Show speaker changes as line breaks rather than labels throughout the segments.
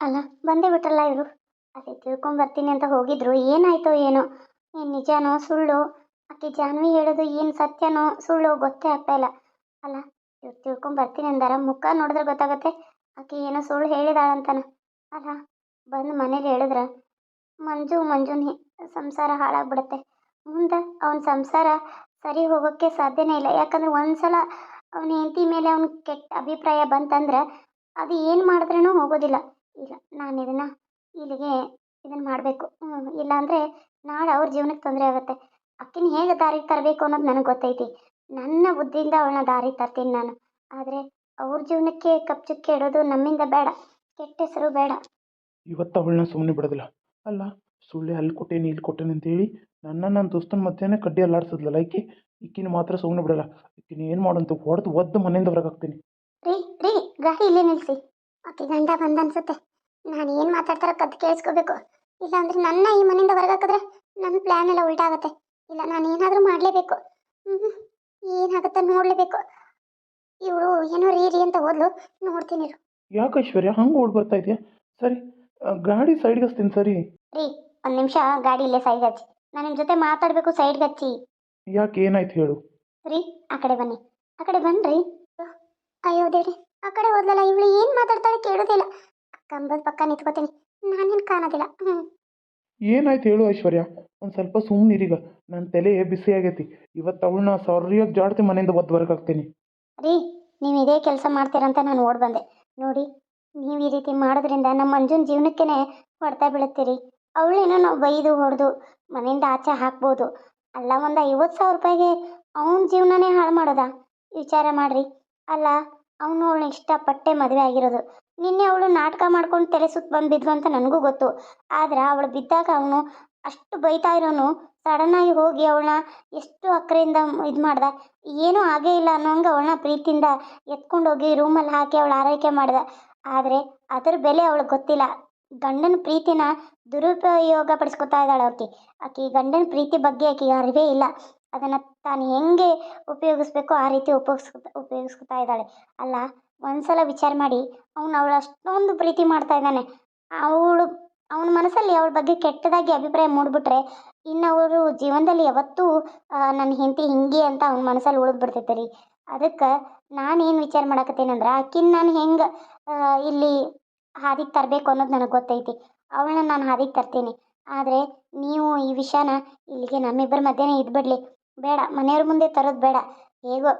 ಅಲ್ಲ, ಬಂದೇ ಬಿಟ್ರಲ್ಲ ಇವರು. ಅದೇ ತಿಳ್ಕೊಂಬರ್ತೀನಿ ಅಂತ ಹೋಗಿದ್ರು. ಏನಾಯ್ತೋ ಏನೋ. ಏನು ನಿಜಾನೋ, ಸುಳ್ಳು? ಆಕೆ ಜಾನ್ವಿ ಹೇಳೋದು ಏನು ಸತ್ಯನೋ, ಸುಳ್ಳು ಗೊತ್ತೇ ಆಗ್ತಾ ಇಲ್ಲ. ಅಲ್ಲ, ಇವ್ರು ತಿಳ್ಕೊಂಬರ್ತೀನಿ ಅಂದಾರ. ಮುಖ ನೋಡಿದ್ರೆ ಗೊತ್ತಾಗತ್ತೆ ಆಕೆ ಏನೋ ಸುಳ್ಳು ಹೇಳಿದಾಳಂತಾನ. ಅಲ್ಲ, ಬಂದು ಮನೇಲಿ ಹೇಳಿದ್ರ? ಮಂಜು, ಮಂಜುನಿ ಸಂಸಾರ ಹಾಳಾಗ್ಬಿಡುತ್ತೆ. ಮುಂದೆ ಅವನ ಸಂಸಾರ ಸರಿ ಹೋಗೋಕ್ಕೆ ಸಾಧ್ಯನೇ ಇಲ್ಲ. ಯಾಕಂದ್ರೆ ಒಂದ್ಸಲ ಅವನ ಹೆಂಡತಿ ಮೇಲೆ ಅವ್ನ ಕೆಟ್ಟ ಅಭಿಪ್ರಾಯ ಬಂತಂದ್ರೆ ಅದು ಏನು ಮಾಡಿದ್ರೂ ಹೋಗೋದಿಲ್ಲ. ಇಲ್ಲ ನಾನು ಇದನ್ನು ಇಲ್ಲಿಗೆ ಇದನ್ನು ಮಾಡಬೇಕು. ಇಲ್ಲಾಂದರೆ ನಾಳೆ ಅವ್ರ ಜೀವನಕ್ಕೆ ತೊಂದರೆ ಆಗುತ್ತೆ. ಅಕ್ಕಿನ ಹೇಗೆ ದಾರಿಗೆ ತರಬೇಕು ಅನ್ನೋದು ನನಗೆ ಗೊತ್ತೈತಿ. ನನ್ನ ಬುದ್ಧಿಯಿಂದ ಅವಳನ್ನ ದಾರಿಗೆ ತರ್ತೀನಿ ನಾನು. ಆದರೆ ಅವ್ರ ಜೀವನಕ್ಕೆ ಕಪ್ಚುಕ್ಕೆ ಇಡೋದು ನಮ್ಮಿಂದ ಬೇಡ ಕೆಟ್ಟ ಹೆಸರು ಬೇಡ.
ಇವತ್ತು ಅವಳನ್ನ ಸುಮ್ಮನೆ ಬಿಡೋದಿಲ್ಲ. ಅಲ್ಲ ಸುಳ್ಳೆ ಅಲ್ಲಿ ಕೊಟ್ಟೇನಿ ಇಲ್ಲಿ ಕೊಟ್ಟೇನೆ ಅಂತೇಳಿ ನನ್ನ ನನ್ನ ದೋಸ್ತನ ಮಧ್ಯಾಹ್ನ ಕಡ್ಡಿ ಅಲ್ಲಾಡ್ಸದ್ಲಲ್ಲ ಈಕಿ ಇಕ್ಕಿನ ಮಾತ್ರ ಸುಮ್ಮನೆ ಬಿಡಲ್ಲ. ಇಕ್ಕಿನ ಏನು ಮಾಡೋಂತ ಹೊಡೆದು ಒದ್ದು ಮನೆಯಿಂದ ಹೊರಗೆ ಹಾಕ್ತೀನಿ.
ರೀ ರೀ ಗಾಡಿ ಇಲ್ಲೇ ನಿಲ್ಲಿಸಿ ಆಕೆ ಗಂಡ ಬಂದ ಅನ್ಸುತ್ತೆ. ನಾನು ಏನು ಮಾತಾಡ್ತಾರೋ ಕದ್ದು ಕೇಳಿಸ್ಕೋಬೇಕು. ಇಲ್ಲಾಂದ್ರೆ ನನ್ನ ಈ ಮನೆಯಿಂದ ಹೊರಗಾಕಿದ್ರೆ ನನ್ನ ಪ್ಲ್ಯಾನ್ ಎಲ್ಲ ಉಲ್ಟಾ ಆಗುತ್ತೆ. ಇಲ್ಲ ನಾನು ಏನಾದರೂ ಮಾಡಲೇಬೇಕು. ಹ್ಞೂ ಏನಾಗುತ್ತೆ ನೋಡಲೇಬೇಕು. ಇವಳು ಏನೋ ರೀ ರೀ ಅಂತ ಓದ್ಲು. ನೋಡ್ತೀನಿ.
ಯಾಕೆ ಐಶ್ವರ್ಯ? ಹಂಗೆ ಓಡ್ ಬರ್ತಾ ಇದೆಯಾ? ಸರಿ ಗಾಡಿ ಸೈಡ್ಗೆ ಹಚ್ತೀನಿ ಸರಿ.
ರೀ ಒಂದು ನಿಮಿಷ ಗಾಡಿ ಇಲ್ಲೇ ಸೈಡ್ಗೆ ಹಚ್ಚಿ. ನಾನು ನಿಮ್ಮ ಜೊತೆ ಮಾತಾಡಬೇಕು ಸೈಡ್ಗೆ ಹಚ್ಚಿ.
ಯಾಕೆ ಏನಾಯ್ತು ಹೇಳು.
ರೀ ಆ ಕಡೆ ಬನ್ನಿ. ಆ ಕಡೆ ಬನ್ರಿ. ಅಯ್ಯೋ ದೇವ್ರಿ. ಆ ಕಡೆ ಹೋದ್ಲಲ್ಲ ಇವಳು ಏನು ಮಾತಾಡ್ತಾಳೆ ಕೇಳೋದಿಲ್ಲ ಕಂಬದ ಪಕ್ಕ ನಿಂತ್ಕೋತೀನಿ. ನಾನೇನ್ ಕಾಣೋದಿಲ್ಲ. ಹ್ಞೂ
ಏನಾಯ್ತು ಹೇಳು ಐಶ್ವರ್ಯ? ಒಂದು ಸ್ವಲ್ಪ ಸುಮ್ಮನಿರೀಗ ನನ್ನ ತಲೆ ಬಿಸಿ ಆಗೈತಿ. ಇವತ್ತು ಅವಳನ್ನ ಸರಿಯಾಗಿ ಜಾಡ್ತಿ ಮನೆಯಿಂದ ಒದ್ದು ಹೊರಗೆ ಹಾಕ್ತೀನಿ.
ರೀ ನೀವು ಇದೇ ಕೆಲಸ ಮಾಡ್ತೀರಂತ ನಾನು ಓಡ್ ಬಂದೆ. ನೋಡಿ ನೀವು ಈ ರೀತಿ ಮಾಡೋದ್ರಿಂದ ನಮ್ಮ ಮಂಜುನ ಜೀವನಕ್ಕೇ ಹೊಡೆತ ಬೀಳುತ್ತೀರಿ. ಅವಳೇನೋ ನಾವು ಬೈದು ಹೊಡೆದು ಮನೆಯಿಂದ ಆಚೆ ಹಾಕ್ಬೋದು. ಅಲ್ಲ ಒಂದು ಐವತ್ತು ಸಾವಿರ ರೂಪಾಯಿಗೆ ಅವನ ಜೀವನನೇ ಹಾಳು ಮಾಡೋದಾ? ವಿಚಾರ ಮಾಡ್ರಿ. ಅಲ್ಲ ಅವನು ಅವಳು ಇಷ್ಟಪಟ್ಟೆ ಮದುವೆ ಆಗಿರೋದು. ನಿನ್ನೆ ಅವಳು ನಾಟಕ ಮಾಡ್ಕೊಂಡು ತಲೆ ಸುತ್ತ ಬಂದು ಬಿದ್ಲು ಅಂತ ನನಗೂ ಗೊತ್ತು. ಆದ್ರೆ ಅವಳು ಬಿದ್ದಾಗ ಅವನು ಅಷ್ಟು ಬೈತಾ ಇರೋನು. ಸಡನ್ನಾಗಿ ಹೋಗಿ ಅವಳನ್ನ ಎಷ್ಟು ಅಕ್ಕರೆಯಿಂದ ಇದು ಮಾಡ್ದ? ಏನೂ ಆಗೇ ಇಲ್ಲ ಅನ್ನೋಂಗೆ ಅವಳನ್ನ ಪ್ರೀತಿಯಿಂದ ಎತ್ಕೊಂಡೋಗಿ ರೂಮಲ್ಲಿ ಹಾಕಿ ಅವಳು ಆರೈಕೆ ಮಾಡಿದ. ಆದರೆ ಅದರ ಬೆಲೆ ಅವಳಿಗೆ ಗೊತ್ತಿಲ್ಲ. ಗಂಡನ ಪ್ರೀತಿನ ದುರುಪಯೋಗ ಪಡಿಸ್ಕೊತಾ ಇದ್ದಾಳೆ ಆಕೆ ಆಕೆ ಗಂಡನ ಪ್ರೀತಿ ಬಗ್ಗೆ ಆಕೆಗೆ ಅರಿವೇ ಇಲ್ಲ. ಅದನ್ನು ತಾನು ಹೆಂಗೆ ಉಪಯೋಗಿಸ್ಬೇಕೋ ಆ ರೀತಿ ಉಪಯೋಗಿಸ್ಕೊತಾ ಉಪಯೋಗಿಸ್ಕೊತಾ ಇದ್ದಾಳೆ. ಅಲ್ಲ, ಒಂದ್ಸಲ ವಿಚಾರ ಮಾಡಿ, ಅವನು ಅವಳು ಅಷ್ಟೊಂದು ಪ್ರೀತಿ ಮಾಡ್ತಾ ಇದ್ದಾನೆ. ಅವಳು, ಅವನ ಮನಸ್ಸಲ್ಲಿ ಅವಳ ಬಗ್ಗೆ ಕೆಟ್ಟದಾಗಿ ಅಭಿಪ್ರಾಯ ಮೂಡಿಬಿಟ್ರೆ, ಇನ್ನು ಅವರು ಜೀವನದಲ್ಲಿ ಯಾವತ್ತೂ ನನ್ನ ಹೆಂಡತಿ ಹಿಂಗೆ ಅಂತ ಅವ್ನ ಮನಸ್ಸಲ್ಲಿ ಉಳಿದ್ಬಿಡ್ತೈತೆ ರೀ. ಅದಕ್ಕೆ ನಾನೇನು ವಿಚಾರ ಮಾಡಕತ್ತೇನೆ ಅಂದ್ರೆ, ಆಕಿನ ನಾನು ಹೆಂಗೆ ಇಲ್ಲಿ ಹಾದಿಗೆ ತರಬೇಕು ಅನ್ನೋದು ನನಗೆ ಗೊತ್ತೈತಿ. ಅವಳನ್ನ ನಾನು ಹಾದಿಗೆ ತರ್ತೀನಿ. ಆದರೆ, ನೀವು ಈ ವಿಷಯನ ಇಲ್ಲಿಗೆ ನಮ್ಮಿಬ್ಬರ ಮಧ್ಯನೇ ಇದ್ಬಿಡ್ಲಿ. ಬೇಡ, ಮನೆಯವ್ರ ಮುಂದೆ ತರೋದು ಬೇಡ. ಹೇಗೋ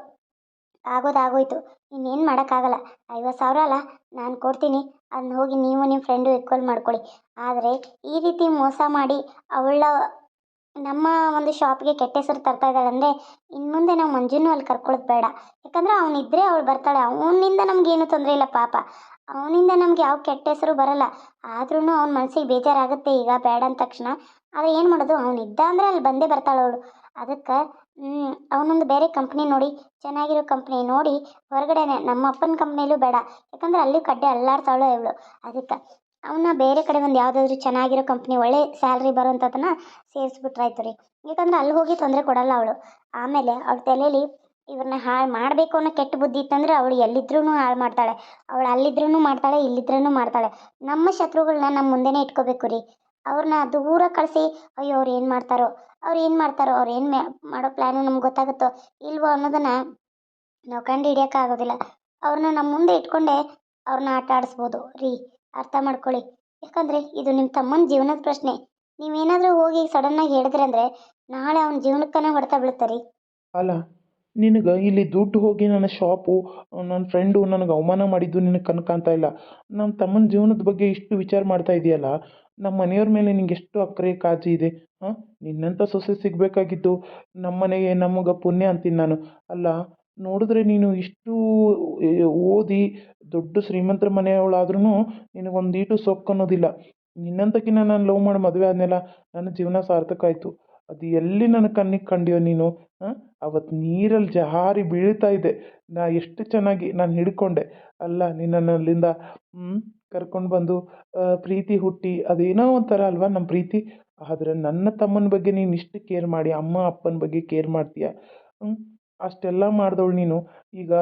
ಆಗೋದಾಗೋಯ್ತು. ಇನ್ನೇನು ಮಾಡೋಕ್ಕಾಗಲ್ಲ. ಐವತ್ತು ಸಾವಿರ ಅಲ್ಲ, ನಾನು ಕೊಡ್ತೀನಿ. ಅದನ್ನ ಹೋಗಿ ನೀವು ನಿಮ್ಮ ಫ್ರೆಂಡು ಇಕ್ವಲ್ ಮಾಡ್ಕೊಳ್ಳಿ ಆದರೆ ಈ ರೀತಿ ಮೋಸ ಮಾಡಿ ಅವಳ ನಮ್ಮ ಒಂದು ಶಾಪ್ಗೆ ಕೆಟ್ಟ ಹೆಸರು ತರ್ತಾ ಇದ್ದಾಳೆ ಅಂದರೆ ಇನ್ನು ಮುಂದೆ ನಾವು ಮಂಜುನು ಅಲ್ಲಿ ಕರ್ಕೊಳ್ಳೋದು ಬೇಡ. ಯಾಕಂದರೆ ಅವನಿದ್ದರೆ ಅವಳು ಬರ್ತಾಳೆ. ಅವನಿಂದ ನಮಗೇನು ತೊಂದರೆ ಇಲ್ಲ ಪಾಪ. ಅವನಿಂದ ನಮ್ಗೆ ಯಾವ ಕೆಟ್ಟ ಹೆಸರು ಬರಲ್ಲ. ಆದ್ರೂ ಅವ್ನ ಮನಸ್ಸಿಗೆ ಬೇಜಾರಾಗುತ್ತೆ. ಈಗ ಬೇಡ ಅಂದ ತಕ್ಷಣ. ಆದರೆ ಏನು ಮಾಡೋದು? ಅವನಿದ್ದ ಅಂದರೆ ಅಲ್ಲಿ ಬಂದೇ ಬರ್ತಾಳೆ ಅವಳು. ಅದಕ್ಕೆ ಅವನೊಂದು ಬೇರೆ ಕಂಪ್ನಿ ನೋಡಿ, ಚೆನ್ನಾಗಿರೋ ಕಂಪ್ನಿ ನೋಡಿ ಹೊರಗಡೆನೆ ನಮ್ಮ ಅಪ್ಪನ ಕಂಪ್ನಿಲೂ ಬೇಡ. ಯಾಕಂದ್ರೆ ಅಲ್ಲಿ ಕಡ್ಡೆ ಅಲ್ಲಾಡ್ತಾಳೆ ಇವಳು. ಅದಕ್ಕೆ ಅವನ್ನ ಬೇರೆ ಕಡೆ ಒಂದು ಯಾವುದಾದ್ರೂ ಚೆನ್ನಾಗಿರೋ ಕಂಪ್ನಿ ಒಳ್ಳೆ ಸ್ಯಾಲ್ರಿ ಬರೋಂಥದ್ದನ್ನ ಸೇರಿಸ್ಬಿಟ್ರಾಯ್ತು ರೀ. ಯಾಕಂದ್ರೆ ಅಲ್ಲಿ ಹೋಗಿ ತೊಂದರೆ ಕೊಡಲ್ಲ ಅವಳು. ಆಮೇಲೆ ಅವಳ ತಲೆಯಲ್ಲಿ ಇವ್ರನ್ನ ಹಾಳು ಮಾಡಬೇಕು ಅನ್ನೋ ಕೆಟ್ಟ ಬುದ್ಧಿ ಇತ್ತಂದ್ರೆ ಅವಳು ಎಲ್ಲಿದ್ರೂ ಹಾಳು ಮಾಡ್ತಾಳೆ. ಅವಳು ಅಲ್ಲಿದ್ರೂ ಮಾಡ್ತಾಳೆ ಇಲ್ಲಿದ್ರೂ ಮಾಡ್ತಾಳೆ. ನಮ್ಮ ಶತ್ರುಗಳನ್ನ ನಮ್ಮ ಮುಂದೆನೇ ಇಟ್ಕೋಬೇಕು ರೀ. ಅವ್ರನ್ನ ದೂರ ಕಳಿಸಿ, ಅಯ್ಯೋ, ಅವ್ರು ಏನು ಮಾಡ್ತಾರೋ, ಅವ್ರು ಏನು ಮಾಡ್ತಾರೋ, ಅವ್ರು ಏನು ಮಾಡೋ ಪ್ಲ್ಯಾನು ನಮ್ಗೆ ಗೊತ್ತಾಗುತ್ತೋ ಇಲ್ವೋ ಅನ್ನೋದನ್ನ ನಾವು ಕಂಡು ಹಿಡಿಯೋಕ್ಕಾಗೋದಿಲ್ಲ ಅವ್ರನ್ನ ನಮ್ಮ ಮುಂದೆ ಇಟ್ಕೊಂಡೆ ಅವ್ರನ್ನ ಆಟ ಆಡಿಸ್ಬೋದು. ರೀ, ಅರ್ಥ ಮಾಡ್ಕೊಳ್ಳಿ. ಯಾಕಂದರೆ ಇದು ನಿಮ್ಮ ತಮ್ಮನ ಜೀವನದ ಪ್ರಶ್ನೆ. ನೀವೇನಾದರೂ ಹೋಗಿ ಸಡನ್ನಾಗಿ ಹೇಳಿದ್ರೆ ಅಂದರೆ ನಾಳೆ ಅವನ ಜೀವನಕ್ಕನೇ ಹೊಡೆತ ಬೀಳುತ್ತೆ ರೀ.
ಅಲ್ಲ, ನಿನಗೆ ಇಲ್ಲಿ ದುಡ್ಡು ಹೋಗಿ ನನ್ನ ಶಾಪು ನನ್ನ ಫ್ರೆಂಡು ನನಗೆ ಅವಮಾನ ಮಾಡಿದ್ದು ನಿನಗೆ ಕನ್ಕಾಂತ ಇಲ್ಲ. ನಮ್ಮ ತಮ್ಮನ ಜೀವನದ ಬಗ್ಗೆ ಇಷ್ಟು ವಿಚಾರ ಮಾಡ್ತಾ ಇದೆಯಲ್ಲ ನಮ್ಮ ಮನೆಯವ್ರ ಮೇಲೆ ನಿಂಗೆ ಎಷ್ಟು ಅಕ್ಕರೆ ಕಾಳಜಿ ಇದೆ, ಹಾಂ? ನಿನ್ನಂಥ ಸೊಸೆ ಸಿಗಬೇಕಾಗಿತ್ತು ನಮ್ಮ ಮನೆಗೆ ನಮಗೆ ಪುಣ್ಯ ಅಂತೀನಿ ನಾನು. ಅಲ್ಲ, ನೋಡಿದ್ರೆ ನೀನು ಇಷ್ಟು ಓದಿ ದೊಡ್ಡ ಶ್ರೀಮಂತರ ಮನೆಯವಳಾದ್ರೂ ನಿನಗೊಂದು ಈಟು ಸೊಕ್ಕು ಅನ್ನೋದಿಲ್ಲ ನಿನ್ನಂತಕಿನ ನಾನು ಲವ್ ಮಾಡಿ ಮದುವೆ ಆದ್ಮೇಲೆ ನನ್ನ ಜೀವನ ಸಾರ್ಥಕ ಆಯಿತು. ಅದು ಎಲ್ಲಿ ನನ್ನ ಕಣ್ಣಿಗೆ ಕಂಡ್ಯೋ ನೀನು, ಹಾಂ? ಅವತ್ತು ನೀರಲ್ಲಿ ಜಾರಿ ಬೀಳ್ತಾ ಇದ್ದೆ ನಾ ಎಷ್ಟು ಚೆನ್ನಾಗಿ ನಾನು ಹಿಡ್ಕೊಂಡೆ. ಅಲ್ಲ ನಿನ್ನನ್ನು ಅಲ್ಲಿಂದ ಕರ್ಕೊಂಡು ಬಂದು ಪ್ರೀತಿ ಹುಟ್ಟಿ, ಅದೇನೋ ಒಂಥರ ಅಲ್ವಾ ನಮ್ಮ ಪ್ರೀತಿ? ಆದ್ರೆ ನನ್ನ ತಮ್ಮನ ಬಗ್ಗೆ ನೀನು ಇಷ್ಟು ಕೇರ್ ಮಾಡಿ, ಅಮ್ಮ ಅಪ್ಪನ ಬಗ್ಗೆ ಕೇರ್ ಮಾಡ್ತೀಯ? ಅಷ್ಟೆಲ್ಲ ಮಾಡಿದವಳು ನೀನು. ಈಗ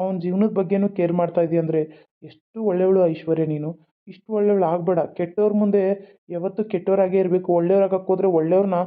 ಅವನ ಜೀವನದ ಬಗ್ಗೆನೂ ಕೇರ್ ಮಾಡ್ತಾ ಇದೀಯ ಅಂದರೆ ಎಷ್ಟು ಒಳ್ಳೆಯವಳು ಐಶ್ವರ್ಯ ನೀನು. ಇಷ್ಟು ಒಳ್ಳೆಯವಳು ಆಗಬೇಡ. ಕೆಟ್ಟವ್ರ ಮುಂದೆ ಯಾವತ್ತೂ ಕೆಟ್ಟವರಾಗೇ ಇರಬೇಕು. ಒಳ್ಳೆಯವ್ರಾಗಕ್ಕೆ ಹೋದ್ರೆ ಒಳ್ಳೆಯವ್ರನ್ನ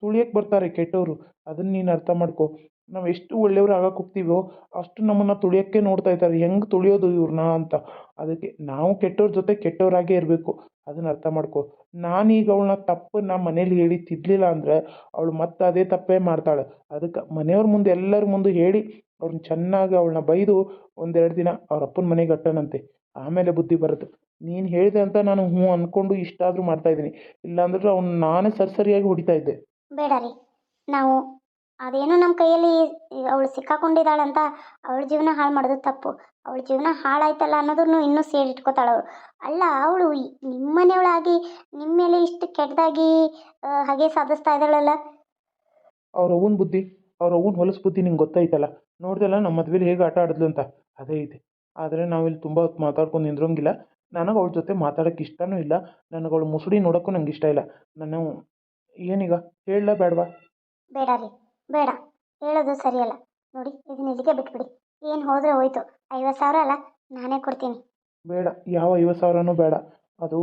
ತುಳಿಯಕ್ಕೆ ಬರ್ತಾರೆ ಕೆಟ್ಟವರು. ಅದನ್ನು ನೀನು ಅರ್ಥ ಮಾಡ್ಕೊ. ನಾವು ಎಷ್ಟು ಒಳ್ಳೆಯವ್ರು ಆಗಕ್ಕೆ ಹೋಗ್ತೀವೋ ಅಷ್ಟು ನಮ್ಮನ್ನು ತುಳಿಯೋಕ್ಕೆ ನೋಡ್ತಾ ಇದ್ದಾರೆ. ಹೆಂಗೆ ತುಳಿಯೋದು ಇವ್ರನ್ನ ಅಂತ. ಅದಕ್ಕೆ ನಾವು ಕೆಟ್ಟವ್ರ ಜೊತೆ ಕೆಟ್ಟವರಾಗೇ ಇರಬೇಕು. ಅದನ್ನ ಅರ್ಥ ಮಾಡ್ಕೊ. ನಾನೀಗ ಅವಳನ್ನ ನಮ್ಮ ಮನೇಲಿ ಹೇಳಿ ತಿದ್ದಲಿಲ್ಲ ಅಂದರೆ ಅವಳು ಮತ್ತೆ ಅದೇ ತಪ್ಪೇ ಮಾಡ್ತಾಳೆ. ಅದಕ್ಕೆ ಮನೆಯವ್ರ ಮುಂದೆ ಎಲ್ಲರ ಮುಂದೆ ಹೇಳಿ ಅವ್ರನ್ನ ಚೆನ್ನಾಗಿ ಅವಳನ್ನ ಬೈದು ಒಂದೆರಡು ದಿನ ಅವ್ರ ಅಪ್ಪನ ಮನೆಗೆ ಕಟ್ಟನಂತೆ ಆಮೇಲೆ ಬುದ್ಧಿ ಬರುತ್ತೆ. ನೀನು ಹೇಳಿದೆ ಅಂತ ನಾನು ಹ್ಞೂ ಅಂದ್ಕೊಂಡು ಇಷ್ಟಾದರೂ ಮಾಡ್ತಾಯಿದ್ದೀನಿ ಇಲ್ಲಾಂದ್ರೆ ಅವ್ನು ನಾನೇ ಸರಿ ಸರಿಯಾಗಿ ಹೊಡಿತಾ ಇದ್ದೆ.
ನಾವು ಅದೇನೋ ನಮ್ಮ ಕೈಯಲ್ಲಿ ಅವಳು ಅಂತ ಅವಳ ಜೀವನ ಹಾಳು ಮಾಡೋದು ತಪ್ಪು. ಅವಳ ಜೀವನ ಹಾಳಾಯ್ತಲ್ಲ ಅನ್ನೋದನ್ನು ಇನ್ನೂ ಸೇರಿಟ್ಕೋತಾಳೆ ಅವಳು. ಅಲ್ಲ ಅವಳು ನಿಮ್ಮನೆಯವಳಾಗಿ ನಿಮ್ಮ ಮೇಲೆ ಇಷ್ಟು ಕೆಟ್ಟದಾಗಿ ಹಾಗೆ ಸಾಧಿಸ್ತಾ ಇದ್ದಾಳಲ್ಲ?
ಅವ್ರ ಅವ್ವನ ಬುದ್ಧಿ ಅವ್ರ ಅವ್ವನ ಹೊಲಸು ಬುದ್ಧಿ ನಿಂಗೆ ಗೊತ್ತಾಯ್ತಲ್ಲ ನೋಡ್ದಲ್ಲ ನಮ್ಮ ಮದ್ವೆಲಿ ಹೇಗೆ ಆಟ ಆಡಿದ್ಲು ಅಂತ? ಅದೇ ಇದೆ. ಆದರೆ ನಾವಿಲ್ಲಿ ತುಂಬ ಹೊತ್ತು ಮಾತಾಡ್ಕೊಂಡು ನಿಂದ್ರಂಗಿಲ್ಲ. ನನಗೆ ಅವಳ ಜೊತೆ ಮಾತಾಡೋಕ್ಕೆ ಇಷ್ಟನೂ ಇಲ್ಲ. ನನಗೆ ಅವಳು ಮುಸುಡಿ ನೋಡೋಕ್ಕೂ ನಂಗೆ ಇಷ್ಟ ಇಲ್ಲ. ನಾನು ಏನೀಗ ಹೇಳಲಾ ಬೇಡವಾ?
ಬೇಡ ರೀ. ಬೇಡ ಹೇಳೋದು ಸರಿಯಲ್ಲ. ನೋಡಿ ಇದನ್ನ ಇಲ್ಲಿಗೆ ಬಿಟ್ಬಿಡಿ. ಏನು ಹೋದರೆ ಹೋಯ್ತು. ಐವತ್ತು ಸಾವಿರ ಅಲ್ಲ ನಾನೇ ಕೊಡ್ತೀನಿ.
ಬೇಡ ಯಾವ ಐವತ್ತು ಸಾವಿರನೂ ಬೇಡ. ಅದು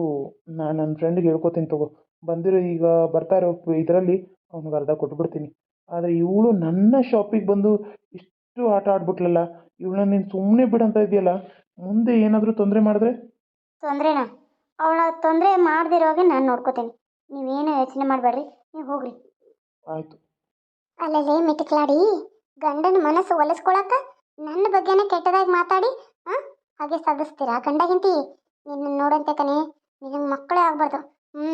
ನಾನು ನನ್ನ ಫ್ರೆಂಡಿಗೆ ಹೇಳ್ಕೊತೀನಿ ತಗೋ. ಬಂದಿರೋ ಈಗ ಬರ್ತಾ ಇರೋ ಇದರಲ್ಲಿ ಅವ್ನಿಗೆ ಅರ್ಧ ಕೊಟ್ಬಿಡ್ತೀನಿ. ಆದರೆ ಇವಳು ನನ್ನ ಶಾಪಿಗೆ ಬಂದು ಇಷ್ಟು ಆಟ ಆಡ್ಬಿಟ್ಲಲ್ಲ ಇವಳನ್ನ ನೀನು ಸುಮ್ಮನೆ ಬಿಡಂತ ಇದೆಯಲ್ಲ ಮುಂದೆ ಏನಾದರೂ ತೊಂದರೆ ಮಾಡಿದ್ರೆ?
ತೊಂದರೆನಾ? ಅವಳ ತೊಂದರೆ ಮಾಡದಿರೋವಾಗೆ ನಾನು ನೋಡ್ಕೋತೀನಿ. ನೀವೇನು ಯೋಚನೆ ಮಾಡಬೇಡ್ರಿ ನೀವು ಹೋಗ್ರಿ.
ಆಯಿತು.
ಅಲ್ಲದೆ ಮಿಟಕ್ಲಾಡಿ, ಗಂಡನ ಮನಸ್ಸು ಒಲಿಸ್ಕೊಳಕ ನನ್ನ ಬಗ್ಗೆನೇ ಕೆಟ್ಟದಾಗಿ ಮಾತಾಡಿ ಹಾಂ ಹಾಗೆ ಸಾಧಿಸ್ತೀರಾ ಗಂಡ ಹೆಂಡತಿ? ನಿನ್ನ ನೋಡಂತೆ ಕಣೆ, ನಿನಗೆ ಮಕ್ಕಳೇ ಆಗ್ಬಾರ್ದು. ಹ್ಞೂ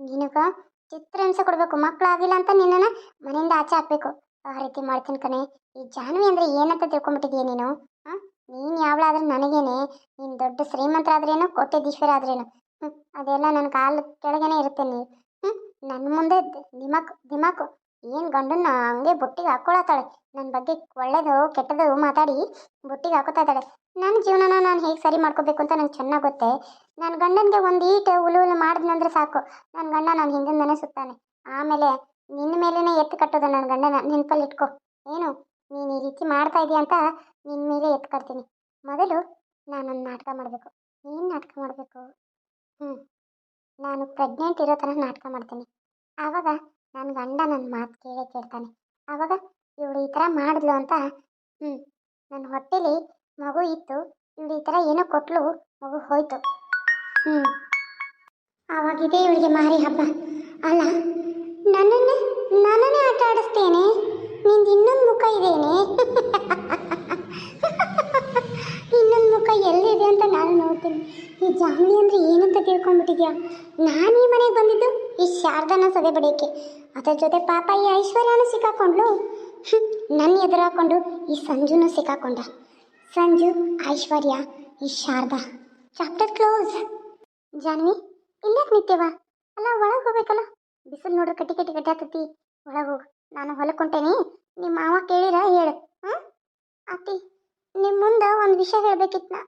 ನಿನಗೆ ಚಿತ್ರಹಿಂಸೆ ಕೊಡಬೇಕು ಮಕ್ಕಳಾಗಿಲ್ಲ ಅಂತ ನಿನ್ನನ್ನು ಮನೆಯಿಂದ ಆಚೆ ಹಾಕಬೇಕು. ಆ ರೀತಿ ಮಾಡ್ತೀನಿ ಕಣೆ. ಈ ಜಾನ್ವಿ ಅಂದರೆ ಏನಂತ ತಿಳ್ಕೊಂಬಿಟ್ಟಿದೀಯ ನೀನು? ಹಾಂ ನೀನು ಯಾವಳಾದ್ರೆ ನನಗೇನೆ, ನೀನು ದೊಡ್ಡ ಶ್ರೀಮಂತರಾದ್ರೇನು, ಕೋಟ್ಯಧೀಶ್ವರ ಆದ್ರೇನು? ಹ್ಞೂ ಅದೆಲ್ಲ ನನ್ನ ಕಾಲ ಕೆಳಗೇನೆ ಇರುತ್ತೆ ನೀವು ಹ್ಞೂ ನನ್ನ ಮುಂದೆ ದಿಮಾಕು ದಿಮಾಕು. ಏನು ಗಂಡನ್ನ ಹಂಗೆ ಬುಟ್ಟಿಗೆ ಹಾಕ್ಕೊಳತ್ತಾಳೆ ನನ್ನ ಬಗ್ಗೆ ಒಳ್ಳೇದು ಕೆಟ್ಟದು ಮಾತಾಡಿ ಬುಟ್ಟಿಗೆ ಹಾಕೋತಾ ಇದ್ದಾಳೆ. ನನ್ನ ಜೀವನನ ನಾನು ಹೇಗೆ ಸರಿ ಮಾಡ್ಕೋಬೇಕು ಅಂತ ನಂಗೆ ಚೆನ್ನಾಗಿ ಗೊತ್ತೆ. ನನ್ನ ಗಂಡನಿಗೆ ಒಂದು ಈಟು ಉಲು ಉಲು ಮಾಡಿದ್ನಂದ್ರೆ ಸಾಕು. ನನ್ನ ಗಂಡ ನಾನು ಹಿಂದಿಂದನೇ ಸುತ್ತಾನೆ. ಆಮೇಲೆ ನಿನ್ನ ಮೇಲೇ ಎತ್ತು ಕಟ್ಟೋದು ನನ್ನ ಗಂಡನ. ನೆನಪಲ್ಲಿ ಇಟ್ಕೋ. ಏನು? ನೀನು ಈ ರೀತಿ ಮಾಡ್ತಾ ಇದೀಯ ಅಂತ ನಿನ್ನ ಮೇಲೆ ಎತ್ತು ಕಟ್ತೀನಿ. ಮೊದಲು ನಾನೊಂದು ನಾಟಕ ಮಾಡಬೇಕು. ಏನು ನಾಟಕ ಮಾಡಬೇಕು? ಹ್ಞೂ ನಾನು ಪ್ರೆಗ್ನೆಂಟ್ ಇರೋ ಥರ ನಾಟಕ ಮಾಡ್ತೀನಿ. ಆವಾಗ ನನ್ನ ಗಂಡ ನನ್ನ ಮಾತು ಕೇಳೇ ಕೇಳ್ತಾನೆ. ಅವಾಗ ಇವಳು ಈ ಥರ ಮಾಡಿದ್ಲು ಅಂತ ಹ್ಞೂ ನನ್ನ ಹೊಟ್ಟೆಲಿ ಮಗು ಇತ್ತು, ಇವಳು ಈ ಥರ ಏನೋ ಕೊಟ್ಲು, ಮಗು ಹೋಯ್ತು. ಹ್ಞೂ ಆವಾಗಿದೆ ಇವಳಿಗೆ ಮಾರಿ ಹಬ್ಬ. ಅಲ್ಲ, ನನ್ನನ್ನೇ ನನ್ನನ್ನೇ ಆಟ ಆಡಿಸ್ತೇನೆ? ನಿಂದು ಇನ್ನೊಂದು ಮುಖ ಇದೇನೆ? ಇನ್ನೊಂದು ಮುಖ ಎಲ್ಲಿದೆ ಅಂತ ನಾನು ನೋಡ್ತೀನಿ. ಈ ಜಾನ್ವಿ ಅಂದರೆ ಏನಂತ ತಿಳ್ಕೊಂಡ್ಬಿಟ್ಟಿದ್ಯಾ? ನಾನು ಈ ಮನೆಗೆ ಬಂದಿದ್ದು ಈ ಶಾರದಾನ ಸದೆ ಬಡಿಯೋಕ್ಕೆ ಅದರ ಜೊತೆ ಪಾಪ ಈ ಐಶ್ವರ್ಯನೂ ಸಿಕ್ಕಾಕೊಂಡ್ಲು. ನನ್ನ ಎದುರಾಕೊಂಡು ಈ ಸಂಜುನೂ ಸಿಕ್ಕಾಕೊಂಡ. ಸಂಜು, ಐಶ್ವರ್ಯ, ಈ ಶಾರದಾ. ಚಾಪ್ಟರ್ ಕ್ಲೋಸ್ ಜಾನ್ವಿ ಇಲ್ಲಕ್ಕೆ ನಿತ್ಯವ? ಅಲ್ಲ, ಒಳಗೆ ಹೋಗ್ಬೇಕಲ್ಲ? ಬಿಸಿಲು ನೋಡ್ರಿ ಕಟ್ಟಿ ಕಟ್ಟಿ ಕಟ್ಟಿ ಹತ್ತತಿ. ಒಳಗೆ ಹೋಗು. ನಾನು ಹೊಲಕ್ಕೆ ಹೊಂಟೇನಿ. ನಿಮ್ಮ ಮಾವ ಕೇಳಿರ ಹೇಳು. ಹ್ಞೂ ಅತ್ತಿ ನಿಮ್ಮ ಮುಂದೆ ಒಂದು ವಿಷಯ ಹೇಳ್ಬೇಕಿತ್ತು ನಾ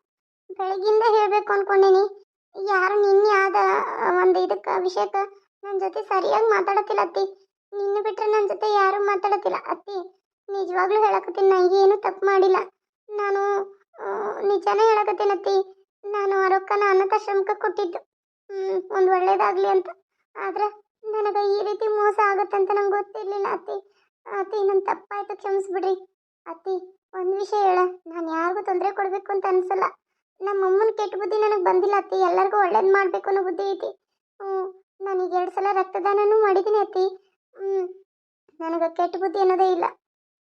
ಬೆಳಗಿಂದ ಹೇಳಬೇಕು ಅನ್ಕೊಂಡೇನಿ. ಯಾರು ನಿನ್ನೆ ಆದ ಒಂದು ಇದಕ್ಕೆ, ವಿಷಯಕ್ಕೆ ನನ್ನ ಜೊತೆ ಸರಿಯಾಗಿ ಮಾತಾಡತ್ತಿಲ್ಲ ಅತ್ತಿ. ನಿನ್ನ ಬಿಟ್ರೆ ನನ್ನ ಜೊತೆ ಯಾರೂ ಮಾತಾಡತ್ತಿಲ್ಲ ಅತ್ತಿ, ನಿಜವಾಗ್ಲೂ ಹೇಳಕತ್ತೀನಿ ನಾ ಏನು ತಪ್ಪು ಮಾಡಿಲ್ಲ. ನಾನು ನಿಜಾನೇ ಹೇಳಕತ್ತೀನಿ ಅತ್ತಿ. ನಾನು ಆ ರೊಕ್ಕನ ಅನಾಥಾಶ್ರಮಕ್ಕೆ ಕೊಟ್ಟಿದ್ದು. ಒಂದು ಒಳ್ಳೇದಾಗಲಿ ಅಂತ. ಆದ್ರೆ ನನಗೆ ಈ ರೀತಿ ಮೋಸ ಆಗುತ್ತಂತ ನಂಗೆ ಗೊತ್ತಿರಲಿಲ್ಲ ಅತ್ತಿ. ಅತ್ತಿ ನನ್ನ ತಪ್ಪಾಯ್ತು, ಕ್ಷಮಿಸ್ಬಿಡ್ರಿ. ಅತ್ತಿ, ಒಂದು ವಿಷಯ ಹೇಳ. ನಾನು ಯಾರಿಗೂ ತೊಂದರೆ ಕೊಡಬೇಕು ಅಂತ ಅನ್ಸಲ್ಲ. ನಮ್ಮ ಅಮ್ಮನ ಕೆಟ್ಟ ಬುದ್ಧಿ ನನಗೆ ಬಂದಿಲ್ಲ ಅತ್ತಿ. ಎಲ್ಲರಿಗೂ ಒಳ್ಳೇದು ಮಾಡಬೇಕು ಅನ್ನೋ ಬುದ್ಧಿ ಐತಿ. ನಾನೀಗ ಎರಡು ಸಲ ರಕ್ತದಾನನೂ ಮಾಡಿದ್ದೀನಿ ಅತ್ತಿ. ನನಗೆ ಕೆಟ್ಟ ಬುದ್ಧಿ ಅನ್ನೋದೇ ಇಲ್ಲ.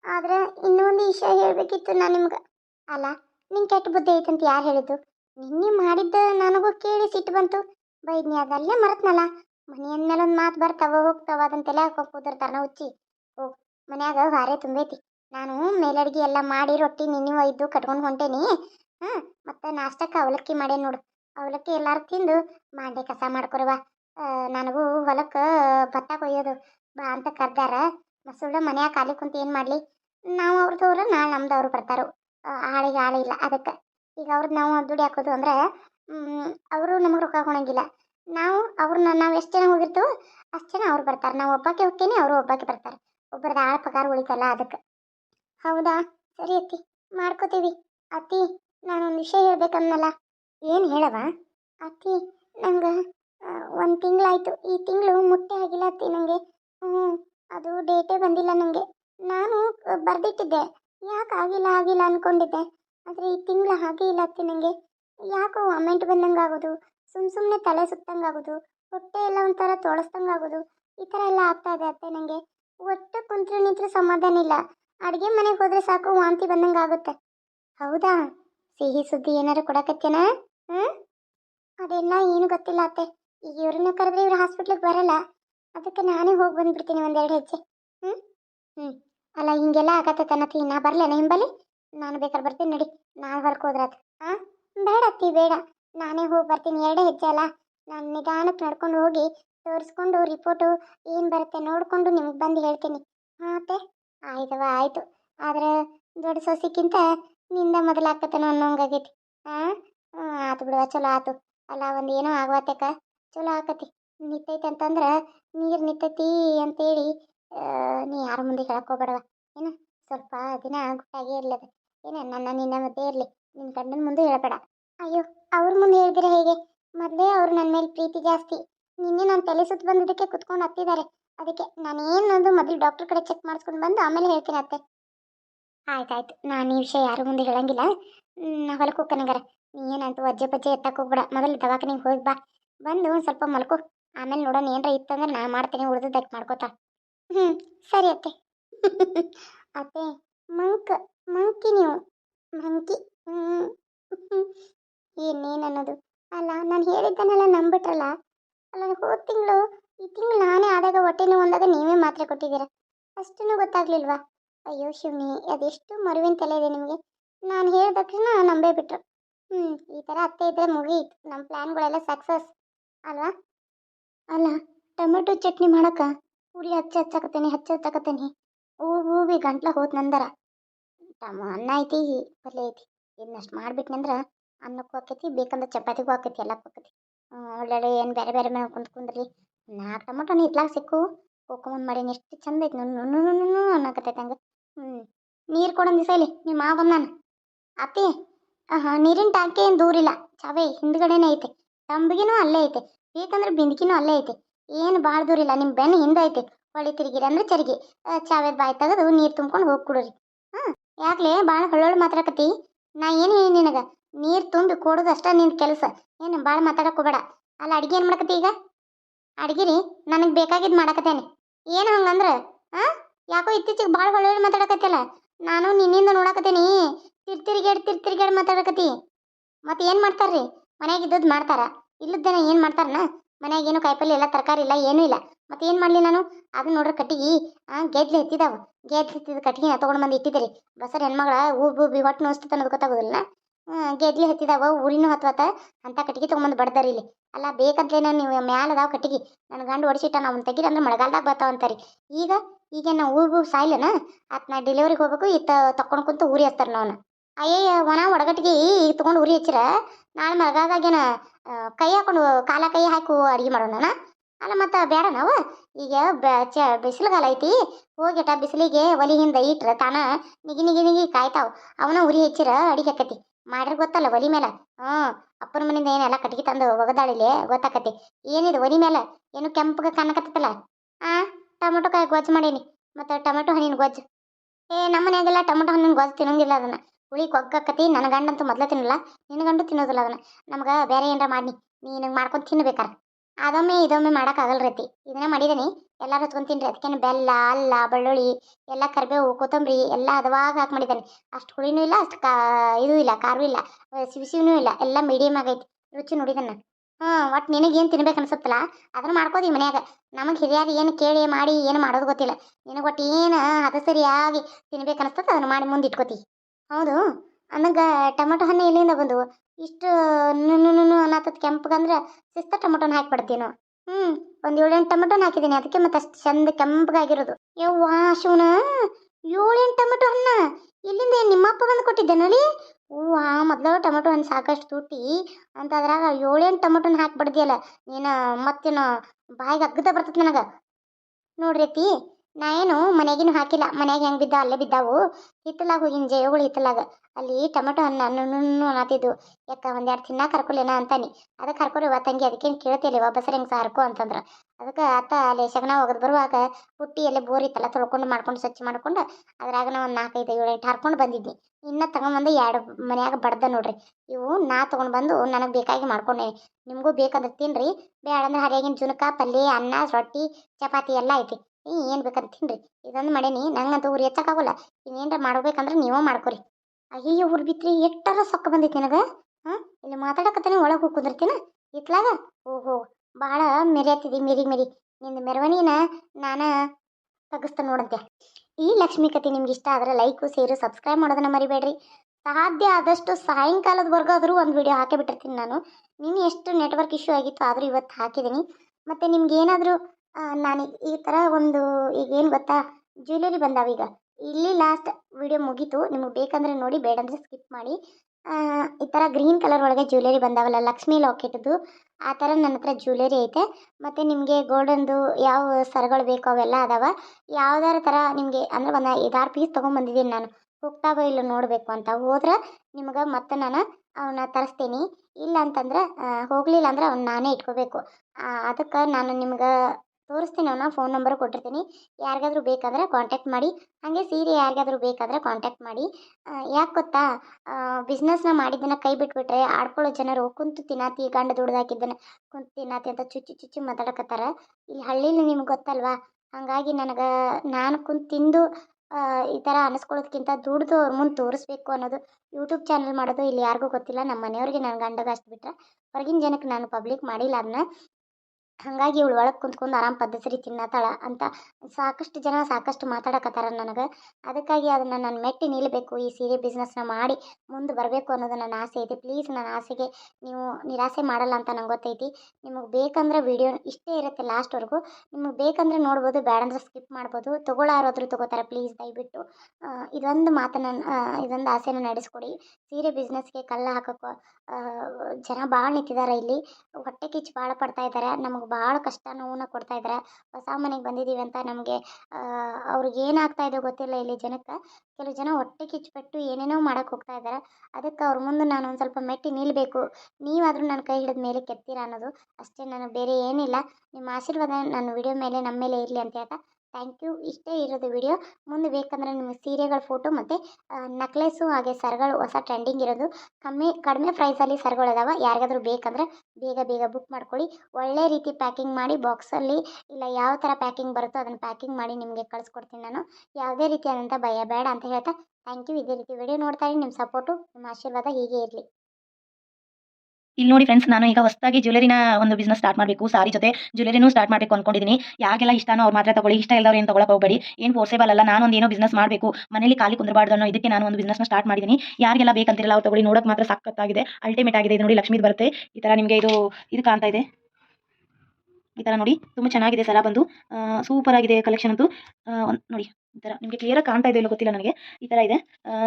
ಆದ್ರೆ ಇನ್ನೊಂದು ವಿಷಯ ಹೇಳಬೇಕಿತ್ತು ನಾನು ನಿಮ್ಗೆ. ಅಲ್ಲ, ನಿಂಗೆ ಕೆಟ್ಟ ಬುದ್ಧಿ ಐತಂತ ಯಾರು ಹೇಳಿದ್ದು? ನಿನ್ನೆ ಮಾಡಿದ್ದ ನನಗೂ ಕೇಳಿ ಸಿಟ್ಟು ಬಂತು. ಬೈದ್ನಿ, ಅದಲ್ಲೇ ಮರೆತ್ನಲ್ಲ. ಮನೆ ಒಂದು ಮಾತು ಬರ್ತಾವ, ಹೋಗ್ತಾವ ಅದಂತೆಲ್ಲ ಹಾಕೊಂಡು ಕುದಿರ್ತಾರ ಹುಚ್ಚಿ. ಹೋಗ್ ಮನ್ಯಾಗ ಹಾರೆ ತುಂಬೈತಿ. ನಾನು ಮೇಲಡ್ಗೆ ಎಲ್ಲ ಮಾಡಿ ರೊಟ್ಟಿ ನಿನ್ನೆ ಒಯ್ದು ಕಟ್ಕೊಂಡು ಹೊಂಟೇನಿ. ಹಾಂ ಮತ್ತು ನಾಷ್ಟಕ್ಕೆ ಅವಲಕ್ಕಿ ಮಾಡೇನಿ ನೋಡು. ಅವಲಕ್ಕಿ ಎಲ್ಲಾರು ತಿಂದು ಮಾಡಿ ಕಸ ಮಾಡ್ಕೊರವ ನನಗೂ ಹೊಲಕ್ಕೆ ಭತ್ತ ಕೊಯ್ಯೋದು ಬಾ ಅಂತ ಕರ್ದಾರ. ಮಸುಳ್ಳ ಮನೆಯ ಖಾಲಿ ಕುಂತು ಏನು ಮಾಡಲಿ? ನಾವು ಅವ್ರದ್ದು ಅವ್ರು ನಾಳೆ ನಮ್ದು ಅವ್ರು ಬರ್ತಾರೋ. ಆಳಿಗೆ ಆಳು ಇಲ್ಲ ಅದಕ್ಕೆ. ಈಗ ಅವ್ರದ್ದು ನಾವು ದುಡಿ ಹಾಕೋದು ಅಂದ್ರೆ ಅವರು ನಮಗೆ ರೊಕ್ಕ ಕೊಡೋಂಗಿಲ್ಲ. ನಾವು ಅವ್ರನ್ನ ನಾವು ಎಷ್ಟು ಜನ ಹೋಗಿರ್ತೀವೋ ಅಷ್ಟು ಜನ ಅವ್ರು ಬರ್ತಾರೆ. ನಾವು ಒಬ್ಬಾಕೆ ಹೋಗ್ತೀನಿ ಅವರು ಒಬ್ಬಾಕೆ ಬರ್ತಾರೆ. ಒಬ್ಬರದ್ದು ಆಳು ಪಗಾರ ಉಳಿತಲ್ಲ ಅದಕ್ಕೆ. ಹೌದಾ? ಸರಿ ಅತ್ತಿ, ಮಾಡ್ಕೋತೀವಿ. ಅತ್ತಿ, ನಾನೊಂದು ವಿಷಯ ಹೇಳ್ಬೇಕನ್ನಲ್ಲ ಏನು ಹೇಳವ ಅತ್ತಿ, ನಂಗೆ ಒಂದು ತಿಂಗಳಾಯ್ತು. ಈ ತಿಂಗಳು ಮುಟ್ಟೆ ಆಗಿಲ್ಲ ಅತ್ತಿ ನನಗೆ ಹ್ಞೂ ಅದು ಡೇಟೇ ಬಂದಿಲ್ಲ ನನಗೆ ನಾನು ಬರೆದಿಟ್ಟಿದ್ದೆ. ಯಾಕೆ ಆಗಿಲ್ಲ ಆಗಿಲ್ಲ ಅಂದ್ಕೊಂಡಿದ್ದೆ ಆದರೆ ಈ ತಿಂಗಳು ಹಾಗೇ ಇಲ್ಲ ಅತ್ತಿ ನನಗೆ ಯಾಕೋ ಅಮೆಂಟ್ ಬಂದಂಗೆ ಆಗೋದು ಸುಮ್ಮ ಸುಮ್ಮನೆ ತಲೆ ಸುತ್ತಂಗೆ ಆಗೋದು ಹೊಟ್ಟೆ ಎಲ್ಲ ಒಂಥರ ತೋಳಿಸ್ದಂಗೆ ಆಗೋದು ಈ ಥರ ಎಲ್ಲ ಆಗ್ತಾ ಇದೆ ಅತ್ತೆ ನನಗೆ ಒಟ್ಟು ಕುಂತ್ರೆ ನಿಂತರೂ ಸಮಾಧಾನ ಇಲ್ಲ. ಅಡುಗೆ ಮನೆಗೆ ಹೋದರೆ ಸಾಕು, ವಾಂತಿ ಬಂದಂಗೆ ಆಗುತ್ತೆ. ಹೌದಾ? ಸಿಹಿ ಸುದ್ದಿ ಏನಾರು ಕೊಡಕತ್ತೇನ? ಹ್ಞೂ ಅದೆಲ್ಲ ಏನು ಗೊತ್ತಿಲ್ಲ ಅತ್ತೆ. ಈಗ ಇವ್ರನ್ನ ಕರೆದ್ರೆ ಇವ್ರು ಹಾಸ್ಪಿಟ್ಲಿಗೆ ಬರಲ್ಲ. ಅದಕ್ಕೆ ನಾನೇ ಹೋಗಿ ಬಂದ್ಬಿಡ್ತೀನಿ ಒಂದೆರಡು ಹೆಜ್ಜೆ. ಹ್ಞೂ ಹ್ಞೂ ಅಲ್ಲ, ಹಿಂಗೆಲ್ಲ ಆಗತ್ತೆ ನಾ ನಾ ಬರಲೇನ ಹಿಂಬಲ್ಲಿ ನಾನು ಬೇಕಾದ್ರೆ ಬರ್ತೀನಿ ನಡಿ. ನಾಳೆ ಹೊರಗೆ ಹೋದ್ರಾತು. ಹಾಂ ಬೇಡ ಅತ್ತಿ, ಬೇಡ. ನಾನೇ ಹೋಗಿ ಬರ್ತೀನಿ. ಎರಡೇ ಹೆಜ್ಜೆ ಅಲ್ಲ. ನಾನು ನಿಧಾನಕ್ಕೆ ನಡ್ಕೊಂಡು ಹೋಗಿ ತೋರಿಸ್ಕೊಂಡು ರಿಪೋರ್ಟು ಏನು ಬರುತ್ತೆ ನೋಡಿಕೊಂಡು ನಿಮ್ಗೆ ಬಂದು ಹೇಳ್ತೀನಿ. ಹಾಂ ಅತ್ತೆ? ಆಯ್ತವ ಆಯಿತು. ಆದ್ರೆ ದೊಡ್ಡ ಸೊಸಿಕ್ಕಿಂತ ನಿಂದ ಮೊದಲಾಕತ್ತೇನೋ ಅನ್ನೋಂಗಾಗೈತಿ. ಹ್ಞೂ ಆತು ಬಿಡುವ ಚಲೋ ಆತು. ಅಲ್ಲ ಒಂದು ಏನೋ ಆಗವತ್ತಕ ಚಲೋ ಆಕತಿ. ನಿತ್ತೈತೆ ಅಂತಂದ್ರೆ ನೀರು ನಿತ್ತೈತಿ ಅಂತೇಳಿ ಆ, ನೀ ಯಾರ ಮುಂದೆ ಹೇಳಕ್ಕೋಗ್ಬೇಡವ ಏನು? ಸ್ವಲ್ಪ ದಿನ ಗುಟ್ಟಾಗೇ ಇರ್ಲದ ಏನ? ನನ್ನ ನಿನ್ನ ಮಧ್ಯೆ ಇರಲಿ. ನಿನ್ನ ಗಂಡನ ಮುಂದೆ ಹೇಳಬೇಡ. ಅಯ್ಯೋ ಅವ್ರ ಮುಂದೆ ಹೇಳಿದ್ರೆ ಹೇಗೆ? ಮೊದಲೇ ಅವ್ರು ನನ್ನ ಮೇಲೆ ಪ್ರೀತಿ ಜಾಸ್ತಿ. ನಿನ್ನೆ ನಾನು ತಲೆ ಸುತ್ತ ಬಂದಿದ್ದಕ್ಕೆ ಕುತ್ಕೊಂಡು ಹತ್ತಿದ್ದಾರೆ ಅದಕ್ಕೆ ನಾನು ನಾನೇನೊಂದು ಮೊದಲು ಡಾಕ್ಟರ್ ಕಡೆ ಚೆಕ್ ಮಾಡಿಸ್ಕೊಂಡು ಬಂದು ಆಮೇಲೆ ಹೇಳ್ತೀನಿ ಅತ್ತೆ. ಆಯ್ತಾಯ್ತು, ನಾನು ಈ ವಿಷಯ ಯಾರ ಮುಂದೆ ಹೇಳಂಗಿಲ್ಲ. ನಾ ಹೊಲಕ್ಕೆ ಹೋಗ್ಕನಗಾರ ಏನಂತ ಅಜ್ಜೆ ಪಜ್ಜೆ ಎತ್ತಕ್ಕೆ ಹೋಗ್ಬೇಡ. ಮೊದಲು ದವಾಖಾನಿಗೆ ಹೋಗಿ ಬಾ. ಬಂದು ಒಂದು ಸ್ವಲ್ಪ ಮಲ್ಕೋ. ಆಮೇಲೆ ನೋಡೋಣ ಏನರ ಇತ್ತಂದ್ರೆ ನಾ ಮಾಡ್ತೀನಿ ಉಳ್ದದ್ದಕ್ಕೆ ಮಾಡ್ಕೋತಾ. ಹ್ಞೂ ಸರಿ ಅತ್ತೆ. ಅತ್ತೆ, ಮಂಕ್, ಮಂಕಿ ನೀವು? ಮಂಕಿ ಹ್ಞೂ ಏನೇನು ಅನ್ನೋದು? ಅಲ್ಲ, ನಾನು ಹೇಳಿದ್ದನ್ನೆಲ್ಲ ನಂಬಿಟ್ರಲ್ಲ? ಅಲ್ಲ, ಹೋದ ತಿಂಗಳು ಈ ತಿಂಗಳು ನಾನೇ ಆದಾಗ ಹೊಟ್ಟೆ ನೋವು ಅಂದಾಗ ನೀವೇ ಮಾತ್ರೆ ಕೊಟ್ಟಿದ್ದೀರಾ? ಅಷ್ಟೂ ಗೊತ್ತಾಗ್ಲಿಲ್ವಾ? ಅಯ್ಯೋ ಶಿವನಿ, ಅದೆಷ್ಟು ಮರುವಿನ ತಲೆ ಇದೆ ನಿಮಗೆ. ನಾನು ಹೇಳಿದ ತಕ್ಷಣ ನಂಬೇ ಬಿಟ್ರು. ಹ್ಞೂ ಈ ಥರ ಅತ್ತೆ ಇದ್ದರೆ ಮುಗಿಯಿತು ನಮ್ಮ ಪ್ಲ್ಯಾನ್ಗಳೆಲ್ಲ ಸಕ್ಸಸ್. ಅಲ್ವಾ? ಅಲ್ಲ, ಟೊಮೆಟೊ ಚಟ್ನಿ ಮಾಡಕ್ಕ ಉರಿ ಹಚ್ಚಿ ಹಚ್ಚಾಕತ್ತೇನೆ, ಹಚ್ಚ ಹಚ್ಚಾಕತ್ತೇನೆ. ಹೂ, ಹೂವಿ ಗಂಟ್ಲ ಹೋತ್ ನಂದರ. ಟಮ, ಅನ್ನ ಐತಿ, ಪಲ್ಯ ಐತಿ. ಇದನ್ನಷ್ಟು ಮಾಡ್ಬಿಟ್ನಂದ್ರೆ ಅನ್ನಕ್ಕೂ ಆಕೈತಿ, ಬೇಕಂದ್ರೆ ಚಪಾತಿಗೂ ಆಕೈತಿ, ಎಲ್ಲಕ್ಕೂ ಹಾಕೈತಿ ಒಳ್ಳೊಳ್ಳೆ ಏನು ಬೇರೆ ಬೇರೆ ಮೇಲೆ ಕುಂದ್ರಿ. ನಾಲ್ಕು ಟೊಮೆಟೊ ಇತ್ಲಾಗ ಸಿಕ್ಕು? ಕೊಕ್ಕೊಂಬಂದು ಮಾಡೀನಿ ಎಷ್ಟು ಚಂದ ಐತಿ ನುಣ್ಣು ಅನ್ನಕತ್ತೈತೆ ಹಂಗೆ. ಹ್ಞೂ ನೀರು ಕೊಡೊಂದು ದಿವಸ ಇಲ್ಲಿ ನಿಮ್ಮ ಮಾವ ಬಂದಾನ. ಅತ್ತಿ ಹಾಂ ನೀರಿನ ಟ್ಯಾಂಕಿ ಏನು ದೂರಿಲ್ಲ ಚಾವೆ, ಹಿಂದ್ಗಡೆನೇ ಐತೆ. ತಂಬಿಗೆನೂ ಅಲ್ಲೇ ಐತೆ. ಬೇಕಂದ್ರೆ ಬಿಂದಿಗೆನೂ ಅಲ್ಲೇ ಐತೆ. ಏನು ಭಾಳ ದೂರಿಲ್ಲ ನಿಮ್ಮ ಬೆನ್ನು ಹಿಂದೆ ಐತೆ. ಹೊಳಿ ತಿರುಗಿರಿ ಅಂದ್ರೆ ಚರಿಗೆ. ಚಾವೇದ ಬಾಯಿ ತೆಗೆದು ನೀರು ತುಂಬ್ಕೊಂಡು ಹೋಗಿ ಕುಡ್ರಿ. ಹಾಂ, ಯಾಕಲೇ ಭಾಳ ಹೊಳ್ಳೊಳ್ಳು ಮಾತಾಡಕತ್ತಿ? ನಾ ಏನು ಹೇಳಿ ನಿನಗೆ? ನೀರು ತುಂಬಿ ಕೊಡುದಷ್ಟೇ ನಿನ್ನ ಕೆಲಸ. ಏನು ಭಾಳ ಮಾತಾಡಕ್ಕೆ ಹೋಗಬೇಡ. ಅಲ್ಲ, ಅಡ್ಗೆ ಏನು ಮಾಡಕತ್ತಿ ಈಗ? ಅಡ್ಗೆ ರೀ ನನಗೆ ಬೇಕಾಗಿದ್ದು ಮಾಡಕತ್ತೇನೆ. ಏನು ಹಂಗಂದ್ರೆ ಹಾಂ ಯಾಕೋ ಇತ್ತೀಚಿಗೆ ಭಾಳ ಹೊಳ್ಳೊಳ್ಳು ಮಾತಾಡಕತ್ತಲ್ಲ ನಾನು ನಿನ್ನಿಂದ ನೋಡಕತ್ತೀನಿ ತಿರ್ತಿರ್ಗೇಡ್ ತಿರ್ತಿರ್ಗೇಡ್ ಮಾತಾಡಕತ್ತಿ. ಮತ್ತು ಏನು ಮಾಡ್ತಾರ್ರಿ? ಮನೆಯಾಗ ಇದ್ದದ್ದು ಮಾಡ್ತಾರ. ಇಲ್ಲದ್ದೇನ ಏನು ಮಾಡ್ತಾರನ? ಮನೆಯಾಗ ಏನು ಕಾಯಿಪಲ್ಲೆ ಇಲ್ಲ, ತರಕಾರಿ ಇಲ್ಲ, ಏನೂ ಇಲ್ಲ. ಮತ್ತೆ ಏನು ಮಾಡಲಿ ನಾನು? ಅದು ನೋಡ್ರಿ ಕಟ್ಟಿಗೆ ಗೆದ್ಲೆ ಎತ್ತಿದಾವ. ಗೆದ್ಲು ಎತ್ತಿದ ಕಟ್ಟಿಗೆ ತೊಗೊಂಡು ಬಂದು ಇಟ್ಟಿದ್ದೀರಿ ಬಸರ್ ಹೆಣ್ಮಗಳ ಊಬ್ ಬಿ ಹೊಟ್ಟೆ ನೋಸ್ತೈತೆ ಅನ್ನೋದು ಗೊತ್ತಾಗೋದಿಲ್ಲ ಗೆದ್ಲೆ ಹತ್ತಿದಾವ, ಊರಿನೂ ಹತ್ವತ್ತ, ಅಂತ ಕಟ್ಟಿಗೆ ತೊಗೊಂಬಂದು ಬಡ್ದಾರಿ ಇಲ್ಲಿ. ಅಲ್ಲ ಬೇಕಂತಲೇನ ನೀವು ಮ್ಯಾಲ ಅದಾವ ಕಟ್ಟಿಗೆ ನನ್ನ ಗಂಡು ಹೊಡಿಸಿಟ್ಟ ನಾವು ತೆಗೀರಿ ಅಂದ್ರೆ ಮಳೆಗಾಲದಾಗ ಬರ್ತಾವ ಅಂತಾರಿ. ಈಗ ಈಗ ನಾವು ಊರಿಗೂ ಸಾಯ್ಲನ? ಆತ್ ನಾ ಡೆಲಿವರಿಗೆ ಹೋಗ್ಬೇಕು ಇತ್ತ ತಕೊಂಡು ಕುಂತು ಊರಿ ಹಚ್ತಾರ ನಾವು ಅಯ್ಯಯ್ಯ ಒಣ ಒಡಗಟ್ಟಿಗೆ ಈಗ ತೊಗೊಂಡು ಉರಿ ಹಚ್ಚಿರ? ನಾಳೆ ಮಳೆಗಾಲದಾಗೇನ ಕೈ ಹಾಕೊಂಡು, ಕಾಲ ಕೈ ಹಾಕಿ ಅಡುಗೆ ಮಾಡೋಣ ಅಲ್ಲ, ಮತ್ತು ಬೇಡ ನಾವು? ಈಗ ಬ, ಚ, ಬಿಸಿಲುಗಾಲ ಐತಿ ಹೋಗಿಟ ಬಿಸಿಲಿಗೆ ಒಲಿ ಹಿಂದೆ ಇಟ್ರ ತಾನ, ನಿಗಿ ನಿಗಿ ನಿಗಿ ಕಾಯ್ತಾವ. ಅವನ ಉರಿ ಹೆಚ್ಚಿರ, ಅಡಿಗೆ ಆಕತಿ. ಮಾಡ್ರಿ ಗೊತ್ತಲ್ಲ ಒಲಿ ಮೇಲೆ ಹ್ಞೂ, ಅಪ್ಪನ ಮನೆಯಿಂದ ಏನೆಲ್ಲ ಕಟ್ಟಿಗೆ ತಂದು ಒಗದಾಳಿಲೆ ಗೊತ್ತಾಕತಿ ಏನಿದು ಒಲಿ ಮೇಲೆ ಏನು ಕೆಂಪಗೆ ಕಾಣಕತ್ತಲ್ಲ ಆ, ಟೊಮೆಟೊ ಕಾಯಿ ಗೊಜ್ಜು ಮಾಡೀನಿ. ಮತ್ತು ಟೊಮೆಟೊ ಹಣ್ಣಿನ ಗೊಜ್ಜು. ಏ, ನಮ್ಮ ಮನೆಯಾಗೆಲ್ಲ ಟೊಮೆಟೊ ಹಣ್ಣಿನ ಗೊಜ್ಜು ತಿನ್ನೋಂಗಿಲ್ಲ ಅದನ್ನ. ಹುಳಿ ಕೊಗ್ಗಕ್ಕತಿ ನನ್ನ ಗಂಡಂತೂ ಮೊದಲೇ ತಿನ್ನಲ್ಲ, ನಿನ್ನ ಗಂಡು ತಿನ್ನೋದಿಲ್ಲ ಅದನ್ನ. ನಮ್ಗೆ ಬೇರೆ ಏನರ ಮಾಡಿ ನೀನು ಮಾಡ್ಕೊಂಡು ತಿನ್ಬೇಕಾರ? ಅದೊಮ್ಮೆ ಇದೊಮ್ಮೆ ಮಾಡೋಕ್ಕಾಗಲ್ರತಿ ಇದನ್ನ ಮಾಡಿದ್ದೀನಿ ಎಲ್ಲರೂ ಹಚ್ಕೊಂಡು ತಿನ್ರಿ. ಅದಕ್ಕೇನು ಬೆಲ್ಲ, ಅಲ್ಲ, ಬೆಳ್ಳುಳ್ಳಿ, ಎಲ್ಲ ಕರಿಬೇವು, ಕೊತ್ತಂಬರಿ ಎಲ್ಲ ಅದವಾಗ ಹಾಕಿ ಮಾಡಿದ್ದಾನೆ ಅಷ್ಟು ಹುಳಿನೂ ಇಲ್ಲ, ಅಷ್ಟು ಕಾ, ಇದು ಇಲ್ಲ, ಖಾರವೂ ಇಲ್ಲ ಸಿವಿ ಇಲ್ಲ. ಎಲ್ಲ ಮೀಡಿಯಮ್ ಆಗೈತಿ. ರುಚಿ ನೋಡಿದನ್ನ ಹ್ಞೂ ಒಟ್ಟು ನಿನಗೇನು ತಿನ್ಬೇಕು ಅನ್ಸುತ್ತಲ್ಲ ಅದನ್ನ ಮಾಡ್ಕೋದಿ ಮನ್ಯಾಗ. ನಮಗೆ ಹಿರಿಯರು ಏನು ಕೇಳಿ, ಮಾಡಿ, ಏನು ಮಾಡೋದು ಗೊತ್ತಿಲ್ಲ. ನಿನಗೆ ಒಟ್ಟು ಏನು ಹದ ಸರಿಯಾಗಿ ತಿನ್ಬೇಕು ಅನಿಸ್ತದೆ ಅದನ್ನ ಮಾಡಿ ಮುಂದೆ ಇಟ್ಕೋತಿ ಹೌದು. ನನಗೆ ಟೊಮೆಟೊ ಹಣ್ಣು ಎಲ್ಲಿಂದ ಬಂದು ಇಷ್ಟು ನುನು ನುಣ್ಣು ಅನ್ನತ್ತದ ಕೆಂಪಗಂದ್ರೆ ಸಿಸ್ತ ಟೊಮೊಟೊನ ಹಾಕ್ಬಿಡ್ತೀನೋ. ಹ್ಞೂ ಒಂದು ಏಳೆಂಟು ಟೊಮೆಟೊನ ಹಾಕಿದ್ದೀನಿ ಅದಕ್ಕೆ ಮತ್ತೆ ಅಷ್ಟು ಚಂದ ಕೆಂಪಗಾಗಿರೋದು. ಯವ್ವಾ ಶಿವನ, ಏಳೆಂಟು ಟೊಮೆಟೊ ಹಣ್ಣ ಇಲ್ಲಿಂದ ಏನ್ ನಿಮ್ಮಪ್ಪ ಬಂದು ಕೊಟ್ಟಿದ್ದೇನಲ್ಲಿ ಹೂವ, ಮೊದಲು ಟೊಮೆಟೊ ಹಣ್ಣು ಸಾಕಷ್ಟು ತುಟ್ಟಿ, ಅಂತ ಅದ್ರಾಗ ಏಳೆಂಟು ಟೊಮೆಟೊನ ಹಾಕ್ಬಿಡ್ದಿಯಲ್ಲ, ನೀನು ಮತ್ತೇನು ಬಾಯಿಗೆ ಅಗ್ಗದ ಬರ್ತದೆ ನನಗೆ. ನೋಡ್ರಿ ನಾ ಏನು ಮನೆಗಿನ ಹಾಕಿಲ್ಲ. ಮನೆಗೆ ಹೆಂಗೆ ಬಿದ್ದ ಅಲ್ಲೇ ಬಿದ್ದಾವು. ಹಿತ್ತಲಾಗ ಹೋಗಿನ ಜೇವುಗಳು ಹಿತ್ತಲಾಗ. ಅಲ್ಲಿ ಟೊಮೆಟೊ ಹಣ್ಣು ನುಣ್ಣು ಅನ್ನತಿದ್ದು ಯಾಕ ಒಂದೆರಡು ತಿನ್ನ ಕರ್ಕೊಲೇನ ಅಂತಾನೆ. ಅದಕ್ಕೆ ಕರ್ಕೊರಿವ ತಂಗಿ, ಅದಕ್ಕೇನು ಕೇಳ್ತಿಲ್ಲ ಬಸರ ಹೆಂಗೆ ಸಾರ್ಕು ಅಂತಂದ್ರೆ. ಅದಕ್ಕೆ ಆತ ಅಲ್ಲಿ ಶಗನ ಹೋಗದ್ ಬರುವಾಗ ಪುಟ್ಟಿ ಅಲ್ಲೇ ಬೋರಿತ್ತಲ್ಲ ತೊಳ್ಕೊಂಡು ಮಾಡ್ಕೊಂಡು ಸ್ವಚ್ಛ ಮಾಡ್ಕೊಂಡು ಅದ್ರಾಗ ನಾ ಒಂದು ನಾಲ್ಕೈದು ಏಳು ಎಂಟು ಹಾರ್ಕೊಂಡು ಬಂದಿದ್ನಿ. ಇನ್ನು ತಗೊಂಬಂದು ಎರಡು ಮನ್ಯಾಗ ಬಡ್ದ ನೋಡ್ರಿ. ಇವು ನಾ ತೊಗೊಂಡು ಬಂದು ನನಗೆ ಬೇಕಾಗಿ ಮಾಡ್ಕೊಂಡೇನಿ ನಿಮಗೂ ಬೇಕಂದ್ರೆ ತಿನ್ನಿರಿ ಬೇಡಂದ್ರೆ ಹರಿಯಾಗಿನ ಜುನಕ ಪಲ್ಯ ಅನ್ನ, ರೊಟ್ಟಿ, ಚಪಾತಿ ಎಲ್ಲ ಐತಿ. ಏನು ಬೇಕಂತ ತಿನ್ರಿ. ಇದೊಂದು ಮಾಡೇನಿ. ನಂಗಂತೂ ಉರಿ ಹೆಚ್ಚಕ್ಕಾಗಲ್ಲ ಇನ್ನೇನ್ರ ಮಾಡ್ಬೇಕಂದ್ರೆ ನೀವೇ ಮಾಡ್ಕೊರಿ. ಅಯ್ಯಯ್ಯೋ ಹುರ್ ಬಿತ್ರಿ. ಎಷ್ಟರ ಸೊಕ್ಕ ಬಂದೈತಿ ನಿನಗೆ? ಹಾಂ? ಇಲ್ಲಿ ಮಾತಾಡಕತ್ತಾನೆ, ಒಳಗೆ ಹೋಗಿ ಕುಂದಿರ್ತೀನ? ಇತ್ಲಾಗ? ಓಹೋ ಭಾಳ ಮೆರಿಯತ್ತಿದಿ ಮೆರಿ ಮೆರಿ. ನಿಂದು ಮೆರವಣಿಗೆನ ನಾನು ತಗಸ್ತ ನೋಡಂತೆ. ಈ ಲಕ್ಷ್ಮೀ ಕತೆ ನಿಮ್ಗೆ ಇಷ್ಟ ಆದರೆ ಲೈಕು ಸೇರು ಸಬ್ಸ್ಕ್ರೈಬ್ ಮಾಡೋದನ್ನ ಮರಿಬೇಡ್ರಿ. ಸಾಧ್ಯ ಆದಷ್ಟು ಸಾಯಂಕಾಲದವರೆಗೂ ಆದರೂ ಒಂದು ವಿಡಿಯೋ ಹಾಕಿ ಬಿಟ್ಟಿರ್ತೀನಿ ನಾನು. ನಿನ್ನೆ ಎಷ್ಟು ನೆಟ್ವರ್ಕ್ ಇಶ್ಯೂ ಆಗಿತ್ತು ಆದರೂ ಇವತ್ತು ಹಾಕಿದ್ದೀನಿ ಮತ್ತು ನಿಮ್ಗೆ ಏನಾದರೂ ನಾನು ಈ ಥರ ಒಂದು ಈಗ ಏನು ಗೊತ್ತಾ? ಜ್ಯುವೆಲರಿ ಬಂದಾವ ಈಗ. ಇಲ್ಲಿ ಲಾಸ್ಟ್ ವಿಡಿಯೋ ಮುಗೀತು. ನಿಮಗೆ ಬೇಕಂದರೆ ನೋಡಿ ಬೇಡಂದರೆ ಸ್ಕಿಪ್ ಮಾಡಿ. ಈ ಥರ ಗ್ರೀನ್ ಕಲರ್ ಒಳಗೆ ಜ್ಯುವೆಲರಿ ಬಂದಾವಲ್ಲ, ಲಕ್ಷ್ಮಿ ಲಾಕೆಟ್ದು ಆ ಥರ ನನ್ನ ಹತ್ರ ಜ್ಯುವೆಲರಿ ಐತೆ. ಮತ್ತು ನಿಮಗೆ ಗೋಲ್ಡನ್ದು ಯಾವ ಸರಗಳು ಬೇಕು ಅವೆಲ್ಲ ಅದಾವ. ಯಾವ್ದಾರ ಥರ ನಿಮಗೆ, ಅಂದರೆ ಒಂದು ಐದಾರು ಪೀಸ್ ತೊಗೊಂಬಂದಿದ್ದೀನಿ ನಾನು. ಹೋಗ್ತಾವೋ ಇಲ್ಲ ನೋಡಬೇಕು ಅಂತ. ಹೋದ್ರೆ ನಿಮ್ಗೆ ಮತ್ತೆ ನಾನು ಅವನ್ನ ತರಿಸ್ತೀನಿ. ಇಲ್ಲ ಅಂತಂದ್ರೆ ಹೋಗಲಿಲ್ಲ ಅಂದ್ರೆ ಅವ್ನ ನಾನೇ ಇಟ್ಕೋಬೇಕು. ಅದಕ್ಕೆ ನಾನು ನಿಮ್ಗೆ ತೋರಿಸ್ತೀನಿ ಅವನ್ನ ಫೋನ್ ನಂಬರ್ ಕೊಟ್ಟಿರ್ತೀನಿ. ಯಾರಿಗಾದ್ರೂ ಬೇಕಾದ್ರೆ ಕಾಂಟ್ಯಾಕ್ಟ್ ಮಾಡಿ. ಹಾಗೆ ಸೀರೆ ಯಾರಿಗಾದ್ರೂ ಬೇಕಾದ್ರೆ ಕಾಂಟ್ಯಾಕ್ಟ್ ಮಾಡಿ. ಯಾಕೆ ಗೊತ್ತಾ? ಬಿಸ್ನೆಸ್ನ ಮಾಡಿದ್ದನ್ನ ಕೈ ಬಿಟ್ಬಿಟ್ರೆ ಆಡ್ಕೊಳ್ಳೋ ಜನರು ಕುಂತು ತಿನ್ನಾತಿ, ಗಂಡ ದುಡ್ದು ಹಾಕಿದ್ದನ್ನ ಕುಂತು ತಿನ್ನಾತಿ ಅಂತ ಚುಚ್ಚಿ ಚುಚ್ಚಿ ಮಾತಾಡಕತ್ತಾರ. ಇಲ್ಲಿ ಹಳ್ಳೀಲಿ ನಿಮ್ಗೆ ಗೊತ್ತಲ್ವಾ? ಹಾಗಾಗಿ ನನಗೆ, ನಾನು ಕುಂತು ತಿಂದು ಈ ಥರ ಅನಿಸ್ಕೊಳ್ಳೋದಕ್ಕಿಂತ ದುಡ್ದು ಅವ್ರ ಮುಂದೆ ತೋರಿಸ್ಬೇಕು ಅನ್ನೋದು ಯೂಟ್ಯೂಬ್ ಚಾನಲ್ ಮಾಡೋದು ಇಲ್ಲಿ ಯಾರಿಗೂ ಗೊತ್ತಿಲ್ಲ. ನಮ್ಮ ಮನೆಯವ್ರಿಗೆ ನನ್ನ ಗಂಡಗೆ ಅಷ್ಟು ಬಿಟ್ಟರೆ ಹೊರಗಿನ ಜನಕ್ಕೆ ನಾನು ಪಬ್ಲಿಕ್ ಮಾಡಿಲ್ಲ ಅದನ್ನ ಹಾಗಾಗಿ ಇವಳು ಒಳಗೆ ಕುಂತ್ಕೊಂಡು ಆರಾಮ್ ಪದ್ಧತಿ ತಿನ್ನತ್ತಾಳ ಅಂತ ಸಾಕಷ್ಟು ಜನ ಸಾಕಷ್ಟು ಮಾತಾಡಕತ್ತಾರ ನನಗೆ. ಅದಕ್ಕಾಗಿ ಅದನ್ನು ನಾನು ಮೆಟ್ಟಿ ನಿಲ್ಲಬೇಕು ಈ ಸೀರೆ ಬಿಸ್ನೆಸ್ನ ಮಾಡಿ ಮುಂದೆ ಬರಬೇಕು ಅನ್ನೋದು ನನ್ನ ಆಸೆ ಐತಿ. ಪ್ಲೀಸ್ ನನ್ನ ಆಸೆಗೆ ನೀವು ನಿರಾಸೆ ಮಾಡಲ್ಲ ಅಂತ ನಂಗೆ ಗೊತ್ತೈತಿ. ನಿಮಗೆ ಬೇಕಂದ್ರೆ ವಿಡಿಯೋ ಇಷ್ಟೇ ಇರುತ್ತೆ ಲಾಸ್ಟ್ವರೆಗೂ. ನಿಮಗೆ ಬೇಕಂದ್ರೆ ನೋಡ್ಬೋದು ಬೇಡಂದ್ರೆ ಸ್ಕಿಪ್ ಮಾಡ್ಬೋದು. ತೊಗೊಳ್ಳೋರಾದ್ರೂ ತೊಗೋತಾರೆ ಪ್ಲೀಸ್ ದಯವಿಟ್ಟು. ಇದೊಂದು ಮಾತನ್ನು ಇದೊಂದು ಆಸೆನ ನಡೆಸ್ಕೊಡಿ. ಸೀರೆ ಬಿಸ್ನೆಸ್ಗೆ ಕಲ್ಲು ಹಾಕೋಕ್ಕೋ ಜನ ಭಾಳ ನಿಂತಿದ್ದಾರೆ ಇಲ್ಲಿ. ಹೊಟ್ಟೆ ಕಿಚ್ಚು ಭಾಳ ಪಡ್ತಾ ಇದ್ದಾರೆ ನಮಗೆ ಭಾಳ ಕಷ್ಟ ನೋವನ್ನ ಕೊಡ್ತಾ ಇದ್ದಾರೆ ಹೊಸ ಮನೆಗೆ ಬಂದಿದ್ದೀವಿ ಅಂತ ನಮಗೆ ಅವ್ರಿಗೆ ಏನಾಗ್ತಾ ಗೊತ್ತಿಲ್ಲ ಇಲ್ಲಿ ಜನಕ್ಕೆ. ಕೆಲವು ಜನ ಹೊಟ್ಟೆ ಕಿಚ್ಚುಪಟ್ಟು ಏನೇನೋ ಮಾಡಕ್ಕೆ ಹೋಗ್ತಾ ಇದ್ದಾರೆ ಅದಕ್ಕೆ ಅವ್ರ ಮುಂದೆ ನಾನು ಒಂದು ಸ್ವಲ್ಪ ಮೆಟ್ಟಿ ನಿಲ್ಲಬೇಕು ನೀವಾದರೂ ನನ್ನ ಕೈ ಹಿಡಿದ ಮೇಲೆ ಕೆತ್ತೀರಾ ಅನ್ನೋದು. ಅಷ್ಟೇ ನನಗೆ ಬೇರೆ ಏನಿಲ್ಲ. ನಿಮ್ಮ ಆಶೀರ್ವಾದ ನನ್ನ ವಿಡಿಯೋ ಮೇಲೆ ನಮ್ಮ ಮೇಲೆ ಇರಲಿ ಅಂತ ಹೇಳ್ತಾ ಥ್ಯಾಂಕ್ ಯು ಇಷ್ಟೇ ಇರೋದು ವಿಡಿಯೋ ಮುಂದೆ ಬೇಕಂದರೆ ನಿಮಗೆ ಸೀರೆಗಳ ಫೋಟೋ ಮತ್ತು ನಕ್ಲೆಸ್ಸು ಹಾಗೆ ಸರಗಳು, ಹೊಸ ಟ್ರೆಂಡಿಂಗ್ ಇರೋದು. ಕಮ್ಮಿ, ಕಡಿಮೆ ಪ್ರೈಸಲ್ಲಿ ಸರಗಳು ಅದಾವ. ಯಾರಿಗಾದ್ರೂ ಬೇಕಂದ್ರೆ ಬೇಗ ಬೇಗ ಬುಕ್ ಮಾಡ್ಕೊಳ್ಳಿ. ಒಳ್ಳೆ ರೀತಿ ಪ್ಯಾಕಿಂಗ್ ಮಾಡಿ ಬಾಕ್ಸಲ್ಲಿ ಇಲ್ಲ ಯಾವ ಥರ ಪ್ಯಾಕಿಂಗ್ ಬರುತ್ತೋ ಅದನ್ನು ಪ್ಯಾಕಿಂಗ್ ಮಾಡಿ ನಿಮಗೆ ಕಳಿಸ್ಕೊಡ್ತೀನಿ ನಾನು. ಯಾವುದೇ ರೀತಿಯಾದಂಥ ಭಯ ಬೇಡ ಅಂತ ಹೇಳ್ತಾ ಥ್ಯಾಂಕ್ ಯು ಇದೇ ರೀತಿ ವಿಡಿಯೋ ನೋಡ್ತಾ ನಿಮ್ಮ ಸಪೋರ್ಟು ನಿಮ್ಮ ಆಶೀರ್ವಾದ ಹೀಗೆ ಇರಲಿ.
ಇಲ್ಲಿ ನೋಡಿ ಫ್ರೆಂಡ್ಸ್ ನಾನು ಈಗ ಹೊಸದಾಗಿ ಜ್ಯುವೆಲರಿನ ಒಂದು ಬಿಸ್ನೆಸ್ ಸ್ಟಾರ್ಟ್ ಮಾಡಬೇಕು ಸಾರಿ ಜೊತೆ ಜ್ಯುವೆಲರಿನೂ ಸ್ಟಾರ್ಟ್ ಮಾಡಬೇಕು ಅನ್ಕೊಂಡಿದ್ದೀನಿ ಯಾಕೆಲ್ಲ ಇಷ್ಟನೋ ಅವ್ರು ಮಾತ್ರ ತಗೊಳ್ಳಿ, ಇಷ್ಟ ಇಲ್ಲದವ್ರು ಏನು ತಗೊಳಕ್ಕೆ ಹೋಗಬೇಡಿ. ಏನು ಫೋರ್ಸೇಬಲ್ ಅಲ್ಲ ನಾನು ಒಂದು ಏನೋ ಬಿಸ್ನೆಸ್ ಮಾಡಬೇಕು. ಮನೇಲಿ ಖಾಲಿ ಕುಂದ್ರಬಾರ್ದು ಅನ್ನೋ ಇದಕ್ಕೆ ನಾನು ಒಂದು ಬಿಸ್ನೆಸ್ನ ಸ್ಟಾರ್ಟ್ ಮಾಡಿದ್ದೀನಿ ಯಾರಿಗೆಲ್ಲ ಬೇಕಂತಿರಲ್ಲ ಅವ್ರು ತಗೊಳ್ಳಿ, ನೋಡೋಕೆ ಮಾತ್ರ ಸಕ್ಕತ್ತಾಗಿದೆ ಅಲ್ಟಿಮೇಟ್ ಆಗಿದೆ. ಇದು ನೋಡಿ ಲಕ್ಷ್ಮೀದು ಬರುತ್ತೆ. ಈ ಥರ ನಿಮಗೆ ಇದು ಇದು ಕಾಣ್ತಾ ಇದೆ. ಈ ಥರ ನೋಡಿ, ತುಂಬ ಚೆನ್ನಾಗಿದೆ ಸರ ಬಂದು. ಸೂಪರ್ ಆಗಿದೆ ಕಲೆಕ್ಷನ್ ಅಂತೂ. ನೋಡಿ. ಈ ನಿಮಗೆ ನಿಮಗೆ ಕ್ಲಿಯರಾಗಿ ಕಾಣ್ತಾ ಇದೆ ಇಲ್ಲ ಗೊತ್ತಿಲ್ಲ ನನಗೆ? ಈ ತರ ಇದೆ.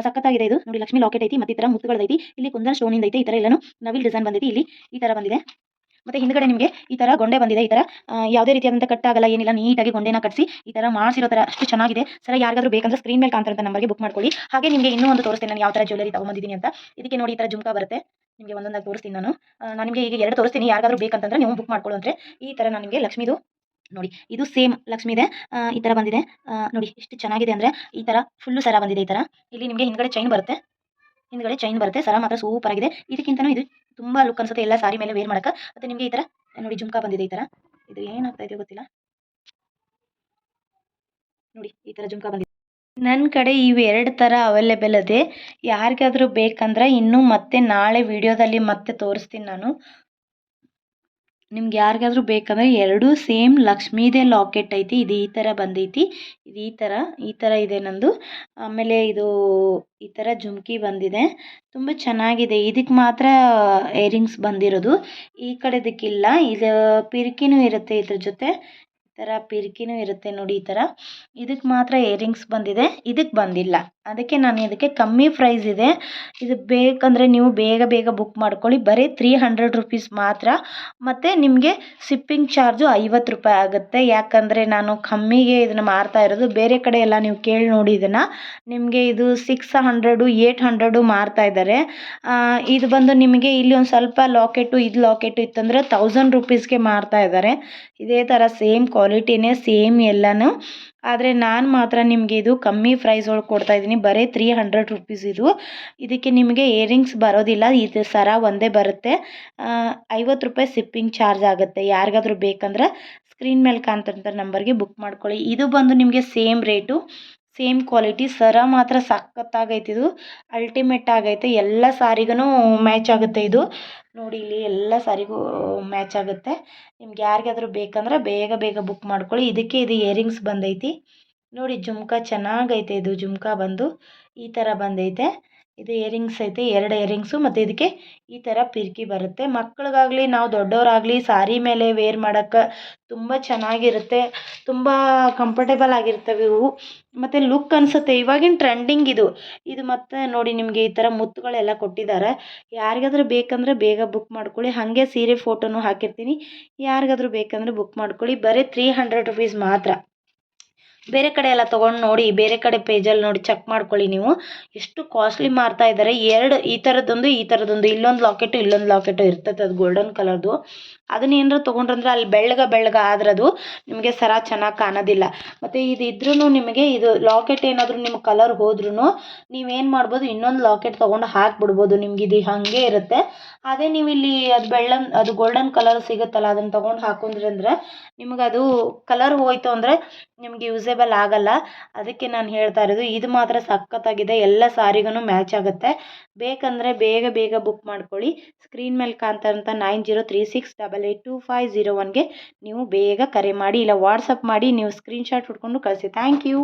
ಸಖತ್ತಾಗಿದೆ ಇದು. ನೋಡಿ, ಲಕ್ಷ್ಮಿ ಲಾಕೆಟ್ ಐತಿ, ಮತ್ತೆ ಈ ಥರ ಮುತ್ತುಗಳದೈತಿ. ಇಲ್ಲಿ ಕುಂದನ್ ಸ್ಟೋನಿಂದ ಐತೆ, ಈ ತರ ಎಲ್ಲಾನು. ನವಿಲ್ ಡಿಸೈನ್ ಬಂದೈತಿ ಇಲ್ಲಿ. ಈ ತರ ಬಂದಿದೆ. ಮತ್ತೆ ಹಿಂದ್ಗಡೆ ನಿಮಗೆ ಈ ತರ ಗೊಂಡೆ ಬಂದಿದೆ, ಈ ತರ. ಯಾವುದೇ ರೀತಿಯಾದಂತ ಕಟ್ ಆಗಲ್ಲ, ಏನಿಲ್ಲ, ನೀಟಾಗಿ ಗೊಂಡೆನ ಕಟ್ಸಿ ಈ ತರ ಮಾಡಿಸಿರೋ ತರ ಅಷ್ಟು ಚೆನ್ನಾಗಿದೆ. ಸರ ಯಾರಿಗಾದ್ರೂ ಬೇಕಂದ್ರೆ ಸ್ಕ್ರೀನ್ ಮೇಲೆ ಕಾಣ್ತಿರೋ ನಂಬರ್ಗೆ ಬುಕ್ ಮಾಡ್ಕೊಳ್ಳಿ. ಹಾಗೆ ನಿಮಗೆ ಇನ್ನೂ ಒಂದು ತೋರಿಸ್ತೇನೆ ನಾನು ಯಾವ ತರ ಜ್ಯುವೆಲರಿ ತಗೊಂಬಂದಿದ್ದೀನಿ ಅಂತ. ಇದಕ್ಕೆ ನೋಡಿ ಈ ತರ ಜುಮ್ಕಾ ಬರುತ್ತೆ. ನಿಮಗೆ ಒಂದೊಂದಾಗಿ ತೋರಿಸ್ತೀನಿ ನಾನು. ನಾನು ನಿಮಗೆ ಈಗ ಎರಡು ತೋರಿಸ್ತೀನಿ. ಯಾರಿಗಾದ್ರೂ ಬೇಕಂತಂದ್ರೆ ನೀವು ಬುಕ್ ಮಾಡ್ಕೊಳ್ಳೋ ಅಂದರೆ ಈ ತರ ನಾನು ನಿಮಗೆ ಲಕ್ಷ್ಮಿದು ನೋಡಿ, ಇದು ಸೇಮ್ ಲಕ್ಷ್ಮಿ ಇದೆ. ಈ ತರ ಬಂದಿದೆ. ನೋಡಿ ಎಷ್ಟು ಚೆನ್ನಾಗಿದೆ ಅಂದ್ರೆ ಈ ತರ ಫುಲ್ಲು ಸರ ಬಂದಿದೆ ಈ ತರ. ಇಲ್ಲಿ ನಿಮಗೆ ಹಿಂದ್ಗಡೆ ಚೈನ್ ಬರುತ್ತೆ. ಹಿಂದ್ಗಡೆ ಚೈನ್ ಬರುತ್ತೆ. ಸರ ಮಾತ್ರ ಸೂಪರ್ ಆಗಿದೆ. ಇದಕ್ಕಿಂತನೂ ಇದು ತುಂಬಾ ಲುಕ್ ಅನ್ಸುತ್ತೆ. ಎಲ್ಲ ಸಾರಿ ಮೇಲೆ ವೇರ್ ಮಾಡಕ್ಕೆ. ಮತ್ತೆ ನಿಮಗೆ ಈ ತರ, ನೋಡಿ, ಜುಮ್ಕಾ ಬಂದಿದೆ ಈ ತರ. ಇದು ಏನಾಗ್ತಾ ಇದೆಯೋ ಗೊತ್ತಿಲ್ಲ. ನೋಡಿ, ಈ ತರ ಜುಮ್ಕಾ ಬಂದಿದೆ. ನನ್ನ ಕಡೆ ಇವು ಎರಡು ಥರ ಅವೈಲೇಬಲ್ ಇದೆ. ಯಾರಿಗಾದ್ರೂ ಬೇಕಂದ್ರೆ ಇನ್ನೂ ಮತ್ತೆ ನಾಳೆ ವಿಡಿಯೋದಲ್ಲಿ ಮತ್ತೆ ತೋರಿಸ್ತೀನಿ ನಾನು. ನಿಮ್ಗೆ ಯಾರಿಗಾದ್ರೂ ಬೇಕಂದ್ರೆ ಎರಡೂ ಸೇಮ್ ಲಕ್ಷ್ಮೀದೇ ಲಾಕೆಟ್ ಐತಿ, ಇದು ಈ ಥರ ಬಂದೈತಿ, ಇದು ಈ ಥರ ಈ ಥರ ಇದೆ ನಂದು. ಆಮೇಲೆ ಇದು ಈ ಥರ ಜುಮ್ಕಿ ಬಂದಿದೆ. ತುಂಬ ಚೆನ್ನಾಗಿದೆ. ಇದಕ್ಕೆ ಮಾತ್ರ ಏರಿಂಗ್ಸ್ ಬಂದಿರೋದು. ಈ ಕಡೆದಕ್ಕಿಲ್ಲ. ಇದು ಪಿರ್ಕಿನೂ ಇರುತ್ತೆ ಇದ್ರ ಜೊತೆ. ಥರ ಪಿರ್ಕಿನೂ ಇರುತ್ತೆ ನೋಡಿ ಈ ಥರ ಇದಕ್ಕೆ ಮಾತ್ರ ಏರಿಂಗ್ಸ್ ಬಂದಿದೆ. ಇದಕ್ಕೆ ಬಂದಿಲ್ಲ. ಅದಕ್ಕೆ ನಾನು ಇದಕ್ಕೆ ಕಮ್ಮಿ ಪ್ರೈಸ್ ಇದೆ. ಇದು ಬೇಕಂದರೆ ನೀವು ಬೇಗ ಬೇಗ ಬುಕ್ ಮಾಡ್ಕೊಳ್ಳಿ. ಬರೀ ತ್ರೀ ಹಂಡ್ರೆಡ್ ರುಪೀಸ್ ಮಾತ್ರ. ಮತ್ತು ನಿಮಗೆ ಸಿಪ್ಪಿಂಗ್ ಚಾರ್ಜು ಐವತ್ತು ರೂಪಾಯಿ ಆಗುತ್ತೆ. ಯಾಕಂದರೆ ನಾನು ಕಮ್ಮಿಗೆ ಇದನ್ನು ಮಾರ್ತಾ ಇರೋದು. ಬೇರೆ ಕಡೆ ಎಲ್ಲ ನೀವು ಕೇಳಿ ನೋಡಿ ಇದನ್ನು. ನಿಮಗೆ ಇದು ಸಿಕ್ಸ್ ಹಂಡ್ರೆಡು ಏಯ್ಟ್ ಹಂಡ್ರೆಡು ಮಾರ್ತಾ ಇದ್ದಾರೆ. ಇದು ಬಂದು ನಿಮಗೆ ಇಲ್ಲಿ ಒಂದು ಸ್ವಲ್ಪ ಲಾಕೆಟು ಇದು ಲಾಕೆಟು ಇತ್ತಂದರೆ ತೌಸಂಡ್ ರುಪೀಸ್ಗೆ ಮಾರ್ತಾ ಇದ್ದಾರೆ. ಇದೇ ಥರ ಸೇಮ್ ಕ್ವಾಲಿಟಿನೇ ಸೇಮ್ ಎಲ್ಲನೂ. ಆದರೆ ನಾನು ಮಾತ್ರ ನಿಮಗೆ ಇದು ಕಮ್ಮಿ ಪ್ರೈಸ್ ಒಳಗೆ ಕೊಡ್ತಾ ಇದ್ದೀನಿ. ಬರೀ ತ್ರೀ ಹಂಡ್ರೆಡ್ ರುಪೀಸ್ ಇದು. ಇದಕ್ಕೆ ನಿಮಗೆ ಇಯರಿಂಗ್ಸ್ ಬರೋದಿಲ್ಲ. ಇದು ಸರ ಒಂದೇ ಬರುತ್ತೆ. ಐವತ್ತು ರೂಪಾಯಿ ಸಿಪ್ಪಿಂಗ್ ಚಾರ್ಜ್ ಆಗುತ್ತೆ. ಯಾರಿಗಾದ್ರೂ ಬೇಕಂದ್ರೆ ಸ್ಕ್ರೀನ್ ಮೇಲೆ ಕಾಣ್ತಂಥ ನಂಬರ್ಗೆ ಬುಕ್ ಮಾಡ್ಕೊಳ್ಳಿ. ಇದು ಬಂದು ನಿಮಗೆ ಸೇಮ್ ರೇಟು ಸೇಮ್ ಕ್ವಾಲಿಟಿ ಸರ ಮಾತ್ರ ಸಖತ್ತಾಗೈತೆ ಇದು. ಅಲ್ಟಿಮೇಟ್ ಆಗೈತೆ. ಎಲ್ಲ ಸಾರಿಗೂ ಮ್ಯಾಚ್ ಆಗುತ್ತೆ ಇದು. ನೋಡಿ ಇಲ್ಲಿ ಎಲ್ಲ ಸಾರಿಗೂ ಮ್ಯಾಚ್ ಆಗುತ್ತೆ. ನಿಮ್ಗೆ ಯಾರಿಗಾದ್ರೂ ಬೇಕಂದ್ರೆ ಬೇಗ ಬೇಗ ಬುಕ್ ಮಾಡ್ಕೊಳ್ಳಿ. ಇದಕ್ಕೆ ಇದು ಇಯರಿಂಗ್ಸ್ ಬಂದೈತಿ. ನೋಡಿ ಜುಮ್ಕಾ ಚೆನ್ನಾಗೈತೆ ಇದು ಜುಮ್ಕಾ ಬಂದು. ಈ ಥರ ಬಂದೈತೆ. ಇದು ಇಯರಿಂಗ್ಸ್ ಐತೆ, ಎರಡು ಇಯರಿಂಗ್ಸು ಮತ್ತು ಇದಕ್ಕೆ ಈ ಥರ ಪಿರ್ಕಿ ಬರುತ್ತೆ. ಮಕ್ಳಿಗಾಗಲಿ, ನಾವು ದೊಡ್ಡವರಾಗಲಿ ಸಾರಿ ಮೇಲೆ ವೇರ್ ಮಾಡೋಕ್ಕೆ ತುಂಬ ಚೆನ್ನಾಗಿರುತ್ತೆ. ತುಂಬ ಕಂಫರ್ಟೇಬಲ್ ಆಗಿರ್ತವೆ ಇವು. ಮತ್ತು ಲುಕ್ ಅನಿಸುತ್ತೆ. ಇವಾಗಿನ ಟ್ರೆಂಡಿಂಗ್ ಇದು. ಇದು ಮತ್ತೆ ನೋಡಿ ನಿಮಗೆ ಈ ಥರ ಮುತ್ತುಗಳೆಲ್ಲ ಕೊಟ್ಟಿದ್ದಾರೆ. ಯಾರಿಗಾದರೂ ಬೇಕಂದರೆ ಬೇಗ ಬುಕ್ ಮಾಡ್ಕೊಳ್ಳಿ. ಹಾಗೆ ಸೀರೆ ಫೋಟೋನು ಹಾಕಿರ್ತೀನಿ. ಯಾರಿಗಾದ್ರೂ ಬೇಕಂದರೆ ಬುಕ್ ಮಾಡ್ಕೊಳ್ಳಿ. ಬರೀ ತ್ರೀ ಹಂಡ್ರೆಡ್ ರುಪೀಸ್ ಮಾತ್ರ. ಬೇರೆ ಕಡೆ ಎಲ್ಲ ತೊಗೊಂಡು ನೋಡಿ, ಬೇರೆ ಕಡೆ ಪೇಜಲ್ಲಿ ನೋಡಿ ಚೆಕ್ ಮಾಡ್ಕೊಳ್ಳಿ ನೀವು. ಎಷ್ಟು ಕಾಸ್ಟ್ಲಿ ಮಾರ್ತಾ ಇದ್ದಾರೆ. ಎರಡು, ಈ ಥರದ್ದೊಂದು ಈ ಥರದ್ದೊಂದು ಇಲ್ಲೊಂದು ಲಾಕೆಟು ಇಲ್ಲೊಂದು ಲಾಕೆಟು ಇರ್ತದೆ ಅದು ಗೋಲ್ಡನ್ ಕಲರ್ದು ಅದನ್ನ ಏನಾರ ತೊಗೊಂಡ್ರಂದ್ರೆ ಅಲ್ಲಿ ಬೆಳ್ಳಗ ಬೆಳ್ಳಗ ಆದ್ರೆ ಅದು ನಿಮಗೆ ಸರ ಚೆನ್ನಾಗಿ ಕಾಣೋದಿಲ್ಲ. ಮತ್ತು ಇದು ಇದ್ರೂ ನಿಮಗೆ ಇದು ಲಾಕೆಟ್ ಏನಾದರೂ ನಿಮ್ಮ ಕಲರ್ ಹೋದ್ರೂ ನೀವೇನು ಮಾಡ್ಬೋದು, ಇನ್ನೊಂದು ಲಾಕೆಟ್ ತೊಗೊಂಡು ಹಾಕ್ಬಿಡ್ಬೋದು. ನಿಮ್ಗೆ ಇದು ಹಾಗೆ ಇರುತ್ತೆ. ಅದೇ ನೀವು ಇಲ್ಲಿ ಅದು ಬೆಳ್ಳನ್, ಅದು ಗೋಲ್ಡನ್ ಕಲರ್ ಸಿಗುತ್ತಲ್ಲ, ಅದನ್ನು ತೊಗೊಂಡು ಹಾಕೊಂಡ್ರಿ ಅಂದ್ರೆ ನಿಮ್ಗೆ ಅದು ಕಲರ್ ಹೋಯ್ತು ಅಂದರೆ ನಿಮ್ಗೆ ಯೂಸೇಬಲ್ ಆಗಲ್ಲ. ಅದಕ್ಕೆ ನಾನು ಹೇಳ್ತಾ ಇರೋದು, ಇದು ಮಾತ್ರ ಸಖತ್ತಾಗಿದೆ. ಎಲ್ಲ ಸಾರಿಗೂ ಮ್ಯಾಚ್ ಆಗುತ್ತೆ. ಬೇಕಂದರೆ ಬೇಗ ಬೇಗ ಬುಕ್ ಮಾಡ್ಕೊಳ್ಳಿ. ಸ್ಕ್ರೀನ್ ಮೇಲೆ ಕಾಣ್ತಾರಂಥ nine zero three six double eight two five zero ಒನ್ಗೆ ನೀವು ಬೇಗ ಕರೆ ಮಾಡಿ, ಇಲ್ಲ ವಾಟ್ಸಪ್ ಮಾಡಿ, ನೀವು ಸ್ಕ್ರೀನ್ಶಾಟ್ ಹುಡ್ಕೊಂಡು ಕಳಿಸಿ. Thank you